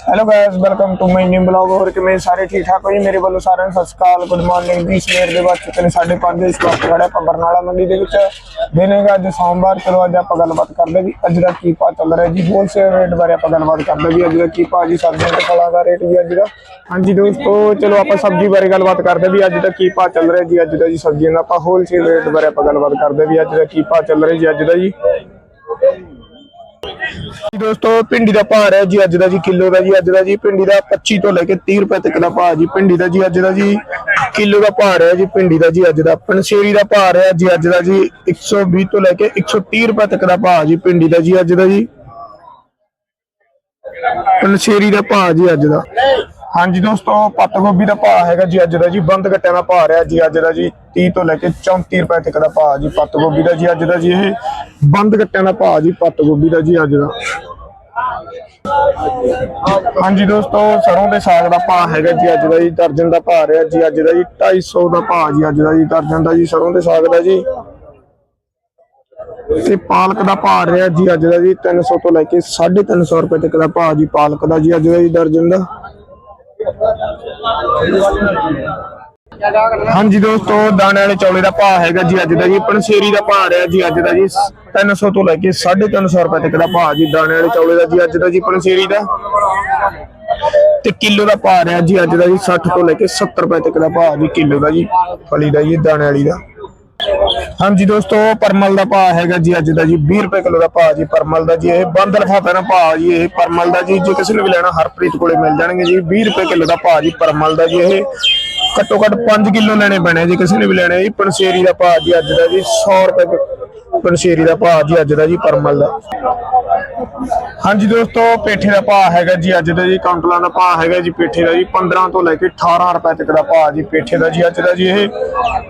Hello guys welcome to my new blog ਹੋਰ ਕਿਵੇਂ ਸਾਰੇ ਠੀਕ ਠਾਕ ਹੋ ਜੀ? ਮੇਰੇ ਵੱਲੋਂ ਸਾਰਿਆਂ ਨੂੰ ਸਤਿ ਸ਼੍ਰੀ ਅਕਾਲ ਗੁੱਡ ਮਾਰਨਿੰਗ ਜੀ ਸਵੇਰ ਦੇ ਬਾਅਦ ਚੁੱਕੇ ਨੇ 5:30 ਇਸ ਵਕਤ ਖੜਾ ਆਪਾਂ ਬਰਨਾਲਾ ਮੰਡੀ ਦੇ ਵਿੱਚ। ਦਿਨੇਗਾ ਅੱਜ ਸੋਮਵਾਰ, ਚਲੋ ਅੱਜ ਆਪਾਂ ਗੱਲਬਾਤ ਕਰਦੇ ਵੀ ਅੱਜ ਦਾ ਕੀ ਭਾਅ ਚੱਲ ਰਿਹਾ ਜੀ? ਹੋਲਸੇਲ ਰੇਟ ਬਾਰੇ ਆਪਾਂ ਗੱਲਬਾਤ ਕਰਦੇ ਵੀ ਅੱਜ ਦਾ ਕੀ ਭਾਅ ਜੀ? ਸਬਜ਼ੀਆਂ ਤੇ ਫਲਾਂ ਦਾ ਰੇਟ ਵੀ ਅੱਜ ਦਾ। ਹਾਂਜੀ ਦੋਸਤੋ, ਚਲੋ ਆਪਾਂ ਸਬਜ਼ੀ ਬਾਰੇ ਗੱਲਬਾਤ ਕਰਦੇ ਵੀ ਅੱਜ ਦਾ ਕੀ ਭਾਅ ਚੱਲ ਰਿਹਾ ਜੀ? ਅੱਜ ਦਾ ਜੀ ਸਬਜ਼ੀਆਂ ਦਾ ਆਪਾਂ ਹੋਲਸੇਲ ਰੇਟ ਬਾਰੇ ਆਪਾਂ ਗੱਲਬਾਤ ਕਰਦੇ ਵੀ ਅੱਜ ਦਾ ਕੀ ਭਾਅ ਚੱਲ ਰਿਹਾ ਜੀ ਅੱਜ ਦਾ ਜੀ। ਦੋਸਤੋ, ਭਿੰਡੀ ਦਾ ਭਾਅ ਹੈ ਜੀ, ਅੱਜ ਦਾ ਜੀ ਕਿਲੋ ਦਾ ਜੀ, ਅੱਜ ਦਾ ਜੀ ਭਿੰਡੀ ਦਾ 25 ਤੋਂ ਲੈ ਕੇ 30 ਰੁਪਏ ਤੱਕ ਦਾ ਭਾਅ ਜੀ, ਭਿੰਡੀ ਦਾ ਜੀ, ਅੱਜ ਦਾ ਜੀ ਕਿਲੋ ਦਾ ਭਾਅ ਹੈ ਜੀ, ਭਿੰਡੀ ਦਾ ਜੀ, ਅੱਜ ਦਾ। ਪਨਸੇਰੀ ਦਾ ਭਾਅ ਹੈ ਜੀ, ਅੱਜ ਦਾ ਜੀ 120 ਤੋਂ ਲੈ ਕੇ 130 ਰੁਪਏ ਤੱਕ ਦਾ ਭਾਅ ਜੀ, ਭਿੰਡੀ ਦਾ ਜੀ, ਅੱਜ ਦਾ ਜੀ। ਪਨਸੇਰੀ ਦਾ ਭਾਅ ਜੀ, ਅੱਜ ਦਾ। ਹਾਂਜੀ ਦੋਸਤੋ ਪੱਤ ਗੋਭੀ ਦਾ ਭਾਅ ਹੈਗਾ ਜੀ ਅੱਜ ਦਾ ਜੀ, ਬੰਦ ਗੱਟਿਆਂ ਦਾ ਭਾਅ ਰਿਹਾ ਜੀ, ਅੱਜ ਦਾ ਜੀ 30 ਤੋਂ ਲੈ ਕੇ 34 ਰੁਪਏ ਤੱਕ ਦਾ ਭਾਅ ਜੀ ਪੱਤ ਗੋਭੀ ਦਾ ਜੀ, ਅੱਜ ਦਾ ਜੀ ਇਹ ਬੰਦ ਗੱਟਿਆਂ ਦਾ ਭਾਅ ਜੀ ਪੱਤ ਗੋਭੀ ਦਾ ਜੀ, ਅੱਜ ਦਾ। ਹਾਂਜੀ ਦੋਸਤੋ, ਸਰੋਂ ਦੇ ਸਾਗ ਦਾ ਭਾਅ ਹੈਗਾ ਜੀ, ਅੱਜ ਦਾ ਜੀ, ਦਰਜਨ ਦਾ ਭਾਅ ਰਿਹਾ ਜੀ, ਅੱਜ ਦਾ ਜੀ 250 ਦਾ ਭਾਅ ਜੀ, ਅੱਜ ਦਾ ਜੀ ਦਰਜਨ ਦਾ ਜੀ, ਸਰੋਂ ਦੇ ਸਾਗ ਦਾ ਜੀ। ਤੇ ਪਾਲਕ ਦਾ ਭਾਅ ਰਿਹਾ ਜੀ, ਅੱਜ ਦਾ ਜੀ 300 ਤੋਂ ਲੈ ਕੇ 350 ਰੁਪਏ ਤੱਕ ਦਾ ਭਾਅ ਜੀ, ਪਾਲਕ ਦਾ ਜੀ, ਅੱਜ ਦਾ ਜੀ ਦਰਜਨ ਦਾ। ਹਾਂਜੀ ਦੋਸਤੋ ਦਾਣੇ ਵਾਲੇ ਚੌਲੇ ਦਾ ਭਾਅ ਹੈਗਾ ਜੀ ਅੱਜ ਦਾ ਜੀ ਪਨਸੇਰੀ ਦਾ ਭਾਅ ਰਿਹਾ ਜੀ ਅੱਜ ਦਾ ਜੀ 300 ਤੋਂ ਲੈ ਕੇ 350 ਰੁਪਏ ਤੱਕ ਦਾ ਭਾਅ ਜੀ ਦਾਣੇ ਵਾਲੇ ਚੌਲੇ ਦਾ ਜੀ, ਅੱਜ ਦਾ ਜੀ ਪਨਸੇਰੀ ਦਾ। ਤੇ ਕਿਲੋ ਦਾ ਭਾਅ ਰਿਹਾ ਜੀ ਅੱਜ ਦਾ ਜੀ 60 ਤੋਂ ਲੈ ਕੇ 70 ਰੁਪਏ ਤੱਕ ਦਾ ਭਾਅ ਜੀ, ਕਿਲੋ ਦਾ ਜੀ, ਫਲੀ ਦਾ ਜੀ ਦਾਣੇ ਵਾਲੀ ਦਾ। ਹਾਂਜੀ ਦੋਸਤੋ, ਪਰਮਲ ਦਾ ਭਾਅ ਹੈਗਾ ਜੀ ਅੱਜ ਦਾ ਜੀ 20 ਰੁਪਏ ਕਿਲੋ ਦਾ ਭਾਅ ਜੀ ਪਰਮਲ ਦਾ ਜੀ, ਇਹ ਬੰਦ ਲਫਾਫੇ ਦਾ ਭਾਅ ਜੀ, ਇਹ ਪਰਮਲ ਦਾ ਜੀ, ਜੇ ਕਿਸੇ ਨੂੰ ਵੀ ਲੈਣਾ, ਹਰਪ੍ਰੀਤ ਕੋਲੇ ਮਿਲ ਜਾਣਗੇ ਜੀ 20 ਰੁਪਏ ਕਿਲੋ ਦਾ ਭਾਅ ਜੀ ਪਰਮਲ ਦਾ ਜੀ ਇਹ। ਘੱਟੋ ਘੱਟ 5 ਕਿਲੋ ਲੈਣੇ ਪੈਣੇ ਜੀ, ਕਿਸੇ ਨੇ ਵੀ ਲੈਣੇ ਜੀ। ਪਨਸੇਰੀ ਦਾ ਭਾਅ ਜੀ ਅੱਜ ਦਾ ਜੀ 100 ਰੁਪਏ ਪਨਸੇਰੀ ਦਾ ਭਾਅ ਜੀ ਅੱਜ ਦਾ ਜੀ, ਪਰਮਲ ਦਾ। ਹਾਂਜੀ ਦੋਸਤੋ, ਪੇਠੇ ਦਾ ਭਾਅ ਹੈਗਾ ਜੀ ਅੱਜ ਦਾ ਜੀ ਕਾਉਂਟਲਾਂ ਦਾ ਭਾਅ ਹੈਗਾ ਜੀ ਪੇਠੇ ਦਾ ਜੀ 15 ਤੋਂ ਲੈ ਕੇ 18 ਰੁਪਏ ਤੱਕ ਦਾ ਭਾਅ ਜੀ ਪੇਠੇ ਦਾ ਜੀ ਅੱਜ ਦਾ ਜੀ, ਇਹ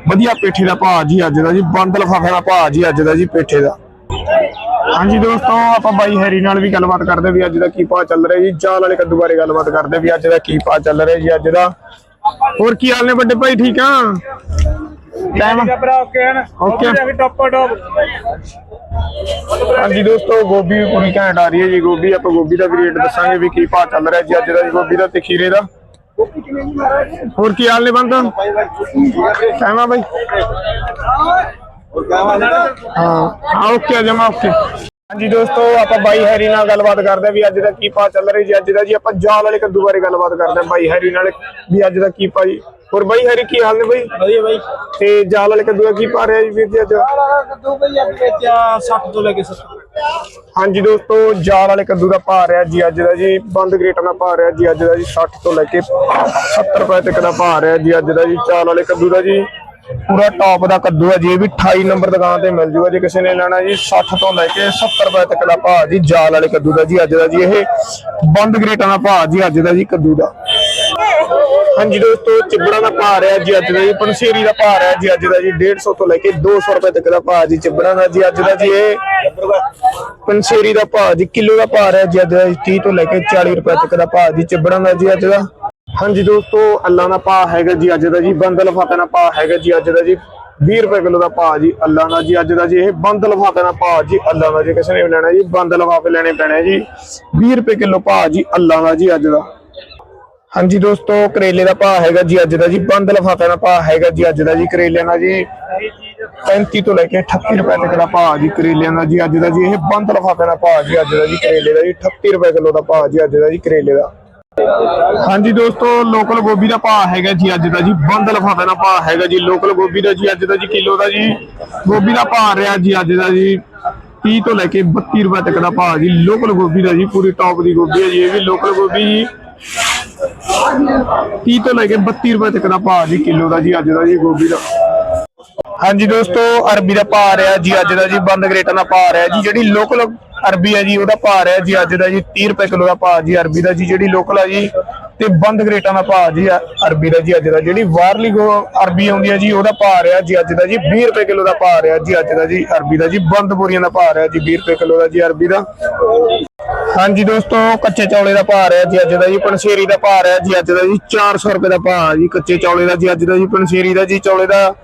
ਵਧੀਆ ਪੇਠੇ ਦਾ ਭਾਅ ਜੀ ਅੱਜ ਦਾ ਜੀ, ਬੰਦ ਲਫਾਫੇ ਦਾ ਭਾਅ ਜੀ ਅੱਜ ਦਾ ਜੀ ਪੇਠੇ ਦਾ। ਹਾਂਜੀ ਦੋਸਤੋ, ਆਪਾਂ ਬਾਈ ਹੈਰੀ ਨਾਲ ਵੀ ਗੱਲਬਾਤ ਕਰਦੇ ਵੀ ਅੱਜ ਦਾ ਕੀ ਭਾਅ ਚੱਲ ਰਿਹਾ ਜੀ, ਜਾਲ ਵਾਲੇ ਕੱਦੂ ਬਾਰੇ ਗੱਲਬਾਤ ਕਰਦੇ ਵੀ ਅੱਜ ਦਾ ਕੀ ਭਾਅ ਚੱਲ ਰਿਹਾ ਜੀ ਅੱਜ ਦਾ। ਹੋਰ ਕੀ ਹਾਲ ਨੇ ਵੱਡੇ ਭਾਈ ਠੀਕ ਆ? ਟਾਈਮ ਭਰਾ ਓਕੇ ਹਨ Okay. ਓਕੇ ਟੱਪ ਟੱਪ ਹਾਂਜੀ ਦੋਸਤੋ ਗੋਭੀ ਵੀ ਪੂਰੀ ਘੈਂਟ ਆ ਰਹੀ ਹੈ ਜੀ। ਗੋਭੀ ਆਪਾਂ ਗੋਭੀ ਦਾ ਵੀ ਰੇਟ ਦੱਸਾਂਗੇ ਵੀ ਕੀ ਭਾਅ ਚੱਲ ਰਿਹਾ ਜੀ ਅੱਜ ਦਾ ਜੀ ਗੋਭੀ ਦਾ ਤੇ ਖੀਰੇ ਦਾ। ਹੋਰ ਕੀ ਹਾਲ ਨੇ ਬੰਦਾ? ਕਹਿਣਾ ਬਾਈ। ਹਾਂ ਹਾਂ ਓਕੇ ਜਮਾ ਓਕੇ ਹਾਂਜੀ ਦੋਸਤੋ ਆਪਾਂ ਬਾਈ ਹੈਰੀ ਨਾਲ ਗੱਲਬਾਤ ਕਰਦੇ ਵੀ ਅੱਜ ਦਾ ਕੀ ਭਾਅ ਚੱਲ ਰਿਹਾ ਜੀ। ਅੱਜ ਦਾ ਜੀ ਆਪਾਂ ਜਾਲ ਵਾਲੇ ਕੱਦੂ ਬਾਰੇ ਗੱਲਬਾਤ ਕਰਦੇ ਹਾਂ ਬਾਈ ਹੈਰੀ ਨਾਲ ਵੀ ਅੱਜ ਦਾ ਕੀ ਭਾਅ ਜੀ। ਹੋਰ ਬਾਈ ਹੈਰੀ ਕੀ ਹਾਲ ਨੇ ਬਾਈ? ਵਧੀਆ ਬਾਈ। ਤੇ ਜਾਲ ਵਾਲੇ ਕੱਦੂ ਦਾ ਕੀ ਭਾਅ ਰਿਹਾ ਜੀ ਵੀਰ ਜੀ ਅੱਜ? ਕੱਦੂ ਬਈ ਅੱਜ ਵੇਚਿਆ 60 ਤੋਂ ਲੈ ਕੇ 70 ਹਾਂਜੀ ਦੋਸਤੋ ਜਾਲ ਵਾਲੇ ਕੱਦੂ ਦਾ ਭਾਅ ਰਿਹਾ ਜੀ ਅੱਜ ਦਾ ਜੀ। ਬੰਦ ਗ੍ਰੇਟਾਂ ਦਾ ਭਾਅ ਰਿਹਾ ਜੀ ਅੱਜ ਦਾ ਜੀ 60 ਤੋਂ ਲੈ ਕੇ 70 ਰੁਪਏ ਤੱਕ ਦਾ ਭਾਅ ਰਿਹਾ ਜੀ ਅੱਜ ਦਾ ਜੀ। ਚਾਲ ਵਾਲੇ ਕੱਦੂ ਦਾ ਜੀ। ਪੂਰਾ ਟੌਪ ਦਾ ਕੱਦੂ ਹੈ ਜੀ ਵੀ 28 ਨੰਬਰ ਦੁਕਾਨ ਤੇ ਮਿਲ ਜੂਗਾ। ਜੇ ਕਿਸੇ ਨੇ ਲੈਣਾ ਜੀ 60 ਤੋਂ ਲੈ ਕੇ 70 ਰੁਪਏ ਤੱਕ ਦਾ ਭਾਅ ਜੀ, ਜਾਲ ਵਾਲੇ ਕੱਦੂ ਦਾ ਜੀ, ਅੱਜ ਦਾ ਜੀ, ਇਹ ਬੰਦ ਗ੍ਰੇਟਾਂ ਦਾ ਭਾਅ ਜੀ, ਅੱਜ ਦਾ ਜੀ ਕੱਦੂ ਦਾ। ਹਾਂਜੀ ਦੋਸਤੋ, ਚਿਬੜਾ ਦਾ ਭਾਅ ਰਿਹਾ ਜੀ ਅੱਜ ਦਾ ਜੀ ਪਨਸੇਰੀ ਦਾ ਭਾਅ ਰਿਹਾ ਜੀ, ਅੱਜ ਦਾ ਜੀ 150 ਤੋਂ ਲੈ ਕੇ 200 ਰੁਪਏ ਤੱਕ ਦਾ ਭਾਅ ਜੀ, ਚਿਬੜਾ ਦਾ ਜੀ, ਅੱਜ ਦਾ ਜੀ, ਇਹ ਪਨਸੇਰੀ ਦਾ ਭਾਅ ਜੀ, ਕਿਲੋ ਦਾ ਭਾਅ ਰਿਹਾ ਜੀ, ਅੱਜ ਦਾ ਜੀ 30 ਤੋਂ ਲੈ ਕੇ 40 ਰੁਪਏ ਤੱਕ ਦਾ ਭਾਅ ਜੀ, ਚਿਬੜਾ ਦਾ ਜੀ, ਅੱਜ ਦਾ। ਹਾਂਜੀ ਦੋਸਤੋ ਅੱਲਾਂ ਦਾ ਭਾਅ ਹੈਗਾ ਜੀ ਅੱਜ ਦਾ ਜੀ ਬੰਦ ਲਫਾਫੇ ਦਾ ਭਾਅ ਹੈਗਾ ਜੀ ਅੱਜ ਦਾ ਜੀ 20 ਰੁਪਏ ਕਿਲੋ ਦਾ ਭਾਅ ਜੀ ਅੱਲਾਂ ਦਾ ਜੀ ਅੱਜ ਦਾ ਜੀ ਇਹ ਬੰਦ ਲਫਾਫੇ ਦਾ ਭਾਅ ਜੀ ਅੱਲਾਂ ਦਾ ਜੀ ਕਿਸੇ ਨੇ ਲੈਣਾ ਜੀ ਬੰਦ ਲਫਾਫੇ ਲੈਣੇ ਪੈਣੇ ਜੀ 20 ਰੁਪਏ ਕਿਲੋ ਭਾਅ ਜੀ ਅੱਲਾਂ ਦਾ ਜੀ ਅੱਜ ਦਾ ਹਾਂਜੀ ਦੋਸਤੋ ਕਰੇਲੇ ਦਾ ਭਾਅ ਹੈਗਾ ਜੀ ਅੱਜ ਦਾ ਜੀ ਬੰਦ ਲਫਾਫੇ ਦਾ ਭਾਅ ਹੈਗਾ ਜੀ ਅੱਜ ਦਾ ਜੀ ਕਰੇਲਿਆਂ ਦਾ ਜੀ 35 ਤੋਂ ਲੈ ਕੇ 38 ਰੁਪਏ ਤੱਕ ਦਾ ਭਾਅ ਜੀ ਕਰੇਲਿਆਂ ਦਾ ਜੀ ਅੱਜ ਦਾ ਜੀ ਇਹ ਬੰਦ ਲਫਾਫੇ ਦਾ ਭਾਅ ਜੀ ਅੱਜ ਦਾ ਜੀ ਕਰੇਲੇ ਦਾ ਜੀ 38 ਰੁਪਏ ਕਿਲੋ ਦਾ ਭਾਅ ਜੀ ਅੱਜ ਦਾ ਜੀ ਕਰੇਲੇ ਦਾ ਹਾਂਜੀ ਦੋਸਤੋ, ਲੋਕਲ ਗੋਭੀ ਦਾ ਭਾਅ ਹੈਗਾ ਜੀ ਅੱਜ ਦਾ ਜੀ, ਬੰਦ ਲਫਾਫੇ ਦਾ ਭਾਅ ਹੈਗਾ ਜੀ। ਲੋਕਲ ਗੋਭੀ ਦਾ ਜੀ, ਅੱਜ ਦਾ ਜੀ ਕਿਲੋ ਦਾ ਜੀ। ਗੋਭੀ ਦਾ ਭਾਅ ਰਿਹਾ ਜੀ ਅੱਜ ਦਾ ਜੀ 30 ਤੋਂ ਲੈ ਕੇ 32 ਰੁਪਏ ਤੱਕ ਦਾ ਭਾਅ ਜੀ। ਲੋਕਲ ਗੋਭੀ ਦਾ ਜੀ, ਪੂਰੀ ਟੌਪ ਦੀ ਗੋਭੀ ਹੈ ਜੀ, ਇਹ ਵੀ ਲੋਕਲ ਗੋਭੀ ਜੀ। 30 ਤੋਂ ਲੈ ਕੇ 32 ਰੁਪਏ ਤੱਕ ਦਾ ਭਾਅ ਜੀ, ਕਿਲੋ ਦਾ ਜੀ ਅੱਜ ਦਾ ਜੀ ਗੋਭੀ ਦਾ। ਹਾਂਜੀ ਦੋਸਤੋ, ਅਰਬੀ ਦਾ ਭਾਰ ਹੈ ਜੀ, ਅੱਜ ਦਾ ਜੀ ਬੰਦ ਗ੍ਰੇਟਾਂ ਦਾ ਭਾਰ ਹੈ ਜੀ, ਜਿਹੜੀ ਲੋਕਲ ਅਰਬੀ ਹੈ ਜੀ, ਉਹਦਾ ਭਾਰ ਹੈ ਜੀ, ਅੱਜ ਦਾ ਜੀ 30 ਰੁਪਏ ਕਿਲੋ ਦਾ ਭਾਰ ਜੀ, ਅਰਬੀ ਦਾ ਜੀ, ਜਿਹੜੀ ਲੋਕਲ ਹੈ ਜੀ ਤੇ ਬੰਦ ਗ੍ਰੇਟਾਂ ਦਾ ਭਾਅ ਜੀ ਅਰਬੀ ਦਾ ਜੀ ਅੱਜ ਦਾ। ਜਿਹੜੀ ਬਾਹਰਲੀ ਅਰਬੀ ਆਉਂਦੀ ਹੈ ਜੀ, ਉਹਦਾ ਭਾਅ ਰਿਹਾ ਜੀ ਅੱਜ ਦਾ ਜੀ 20 ਰੁਪਏ ਕਿਲੋ ਦਾ ਭਾਅ ਰਿਹਾ ਜੀ ਅੱਜ ਦਾ ਜੀ ਅਰਬੀ ਦਾ ਜੀ। ਬੰਦ ਬੋਰੀਆਂ ਦਾ ਭਾਅ ਰਿਹਾ ਜੀ 20 ਰੁਪਏ ਕਿਲੋ ਦਾ ਜੀ ਅਰਬੀ ਦਾ। ਹਾਂਜੀ ਦੋਸਤੋ, ਕੱਚੇ ਚੌਲੇ ਦਾ ਭਾਅ ਰਿਹਾ ਜੀ ਅੱਜ ਦਾ ਜੀ ਪਨਸੇਰੀ ਦਾ ਭਾਅ ਰਿਹਾ ਜੀ ਅੱਜ ਦਾ ਜੀ 400 ਰੁਪਏ ਦਾ ਭਾਅ ਜੀ ਕੱਚੇ ਚੌਲੇ ਦਾ ਜੀ ਅੱਜ ਦਾ ਜੀ ਪਨਸੇਰੀ ਦਾ ਜੀ, ਚੌਲੇ ਦਾ।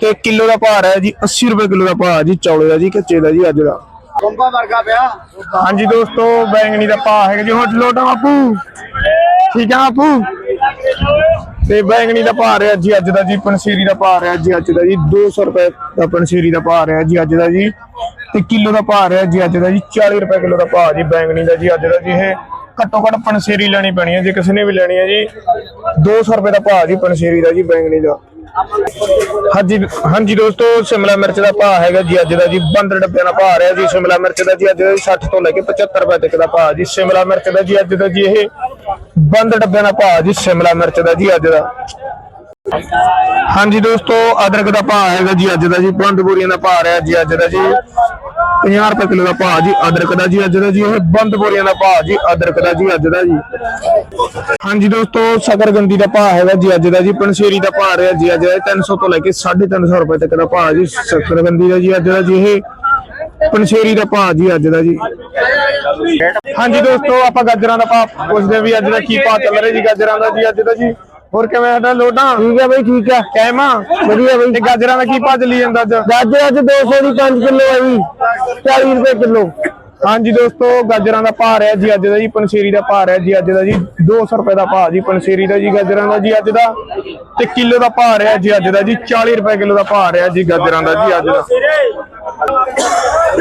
ਤੇ ਕਿਲੋ ਦਾ ਭਾਅ ਰਿਹਾ ਜੀ 80 ਰੁਪਏ ਕਿਲੋ ਦਾ ਭਾਅ ਜੀ, ਚੌਲੇ ਦਾ ਜੀ, ਕੱਚੇ ਦਾ ਜੀ ਅੱਜ ਦਾ। ਬੰਬਾ ਵਰਗਾ ਪਿਆ। ਹਾਂਜੀ ਦੋਸਤੋ, ਬੈਂਗਣੀ ਦਾ ਪਾ ਹੈਗਾ ਜੀ ਹੋਰ ਲੋਟਾ ਬਾਪੂ। ਠੀਕ ਆ ਆਪੂ ਤੇ ਬੈਂਗਣੀ ਦਾ ਭਾਅ ਰਿਹਾ ਜੀ ਅੱਜ ਦਾ ਜੀ ਪਨਸੀਰੀ ਦਾ ਪਾ ਰਿਹਾ ਜੀ ਅੱਜ ਦਾ ਜੀ 200 ਰੁਪਏ ਦਾ ਪਨਸੀਰੀ ਦਾ ਪਾ ਰਿਹਾ ਜੀ ਅੱਜ ਦਾ ਜੀ। ਤੇ ਕਿਲੋ ਦਾ ਭਾਅ ਰਿਹਾ ਜੀ ਅੱਜ ਦਾ ਜੀ 40 ਰੁਪਏ ਕਿਲੋ ਦਾ ਭਾਅ ਜੀ ਬੈਂਗਣੀ ਦਾ ਜੀ ਅੱਜ ਦਾ ਜੀ ਇਹ। ਘੱਟੋ ਘੱਟ ਪਨਸੀਰੀ ਲੈਣੀ ਪੈਣੀ ਹੈ, ਜੇ ਕਿਸੇ ਨੇ ਵੀ ਲੈਣੀ ਹੈ ਜੀ। 200 ਰੁਪਏ ਦਾ ਭਾਅ ਜੀ ਪਨਸੀਰੀ ਦਾ ਜੀ, ਬੈਂਗਣੀ ਦਾ। ਹਾਂਜੀ ਹਾਂਜੀ ਦੋਸਤੋ, ਸ਼ਿਮਲਾ ਮਿਰਚ ਦਾ ਭਾਅ ਹੈਗਾ ਜੀ, ਅੱਜ ਦਾ ਜੀ 12 ਡੱਬਿਆਂ ਦਾ ਭਾਅ ਰਿਹਾ ਜੀ, ਸ਼ਿਮਲਾ ਮਿਰਚ ਦਾ ਜੀ, ਅੱਜ 60 ਤੋਂ ਲੈ ਕੇ 75 ਰੁਪਏ ਤੱਕ ਦਾ ਭਾਅ ਜੀ, ਸ਼ਿਮਲਾ ਮਿਰਚ ਦਾ ਜੀ, ਅੱਜ ਦਾ ਜੀ ਇਹ ਬੰਦ ਡੱਬਿਆਂ ਦਾ ਭਾਅ ਜੀ, ਸ਼ਿਮਲਾ ਮਿਰਚ ਦਾ ਜੀ, ਅੱਜ ਦਾ। ਹਾਂਜੀ ਦੋਸਤੋ, ਅਦਰਕ ਦਾ ਭਾਅ ਹੈਗਾ ਜੀ, ਅੱਜ ਦਾ ਜੀ ਬੰਦ ਬੋਰੀਆਂ ਦਾ ਭਾਅ ਰਿਹਾ ਜੀ, ਅੱਜ ਦਾ ਜੀ। 50 ਰੁਪਏ ਕਿਲੋ ਦਾ ਭਾਅ ਜੀ, ਅਦਰਕ ਦਾ ਜੀ, ਅੱਜ ਦਾ ਜੀ, ਇਹ ਬੰਦ ਬੋਰੀਆਂ ਦਾ ਭਾਅ ਜੀ, ਅਦਰਕ ਦਾ ਜੀ, ਅੱਜ ਦਾ ਜੀ। ਹਾਂਜੀ ਦੋਸਤੋ ਸ਼ਕਰਗੰਦੀ ਦਾ ਭਾਅ ਹੈਗਾ ਜੀ, ਅੱਜ ਦਾ ਜੀ ਪਨਸੇਰੀ ਦਾ ਭਾਅ ਰਿਹਾ ਜੀ, ਅੱਜ ਦਾ 300 ਤੋਂ ਲੈ ਕੇ 350 ਰੁਪਏ ਤੱਕ ਦਾ ਭਾਅ ਜੀ ਸ਼ਕਰਗੰਦੀ ਦਾ ਜੀ, ਅੱਜ ਦਾ ਜੀ, ਇਹ ਪਨਸੇਰੀ ਦਾ ਭਾਅ ਜੀ, ਅੱਜ ਦਾ ਜੀ। ਹਾਂਜੀ ਦੋਸਤੋ, ਆਪਾਂ ਗਾਜਰਾਂ ਦਾ ਭਾਅ ਪੁੱਛਦੇ ਵੀ ਅੱਜ ਦਾ ਕੀ ਭਾਅ ਚੱਲ ਰਿਹਾ ਜੀ, ਗਾਜਰਾਂ ਦਾ ਜੀ, ਅੱਜ ਦਾ ਜੀ। ਹੋਰ ਕਿਵੇਂ ਸਾਡਾ ਲੋਟਾ? ਠੀਕ ਹੈ ਬਈ ਠੀਕ ਹੈ ਕਹਿਮਾ ਵਧੀਆ ਬਈ। ਤੇ ਗਾਜਰਾਂ ਦਾ ਕੀ ਭਾਅ ਚੱਲੀ ਜਾਂਦਾ ਅੱਜ? ਗਾਜਰ ਅੱਜ 200 ਦੀ 5 ਕਿਲੋ ਹੈ ਜੀ 40 ਰੁਪਏ ਕਿਲੋ। ਹਾਂਜੀ ਦੋਸਤੋ ਗਾਜਰਾਂ ਦਾ ਭਾਅ ਰਿਹਾ ਜੀ ਅੱਜ ਦਾ ਜੀ ਪਨਸੇਰੀ ਦਾ ਭਾਅ ਰਿਹਾ ਜੀ ਅੱਜ ਦਾ ਜੀ 200 ਰੁਪਏ ਦਾ ਭਾਅ ਜੀ ਪਨਸੇਰੀ ਦਾ ਜੀ ਗਾਜਰਾਂ ਦਾ ਜੀ ਅੱਜ ਦਾ। ਤੇ ਕਿਲੋ ਦਾ ਭਾਅ ਰਿਹਾ ਜੀ ਅੱਜ ਦਾ ਜੀ 40 ਰੁਪਏ ਕਿਲੋ ਦਾ ਭਾਅ ਰਿਹਾ ਜੀ ਗਾਜਰਾਂ ਦਾ ਜੀ ਅੱਜ ਦਾ।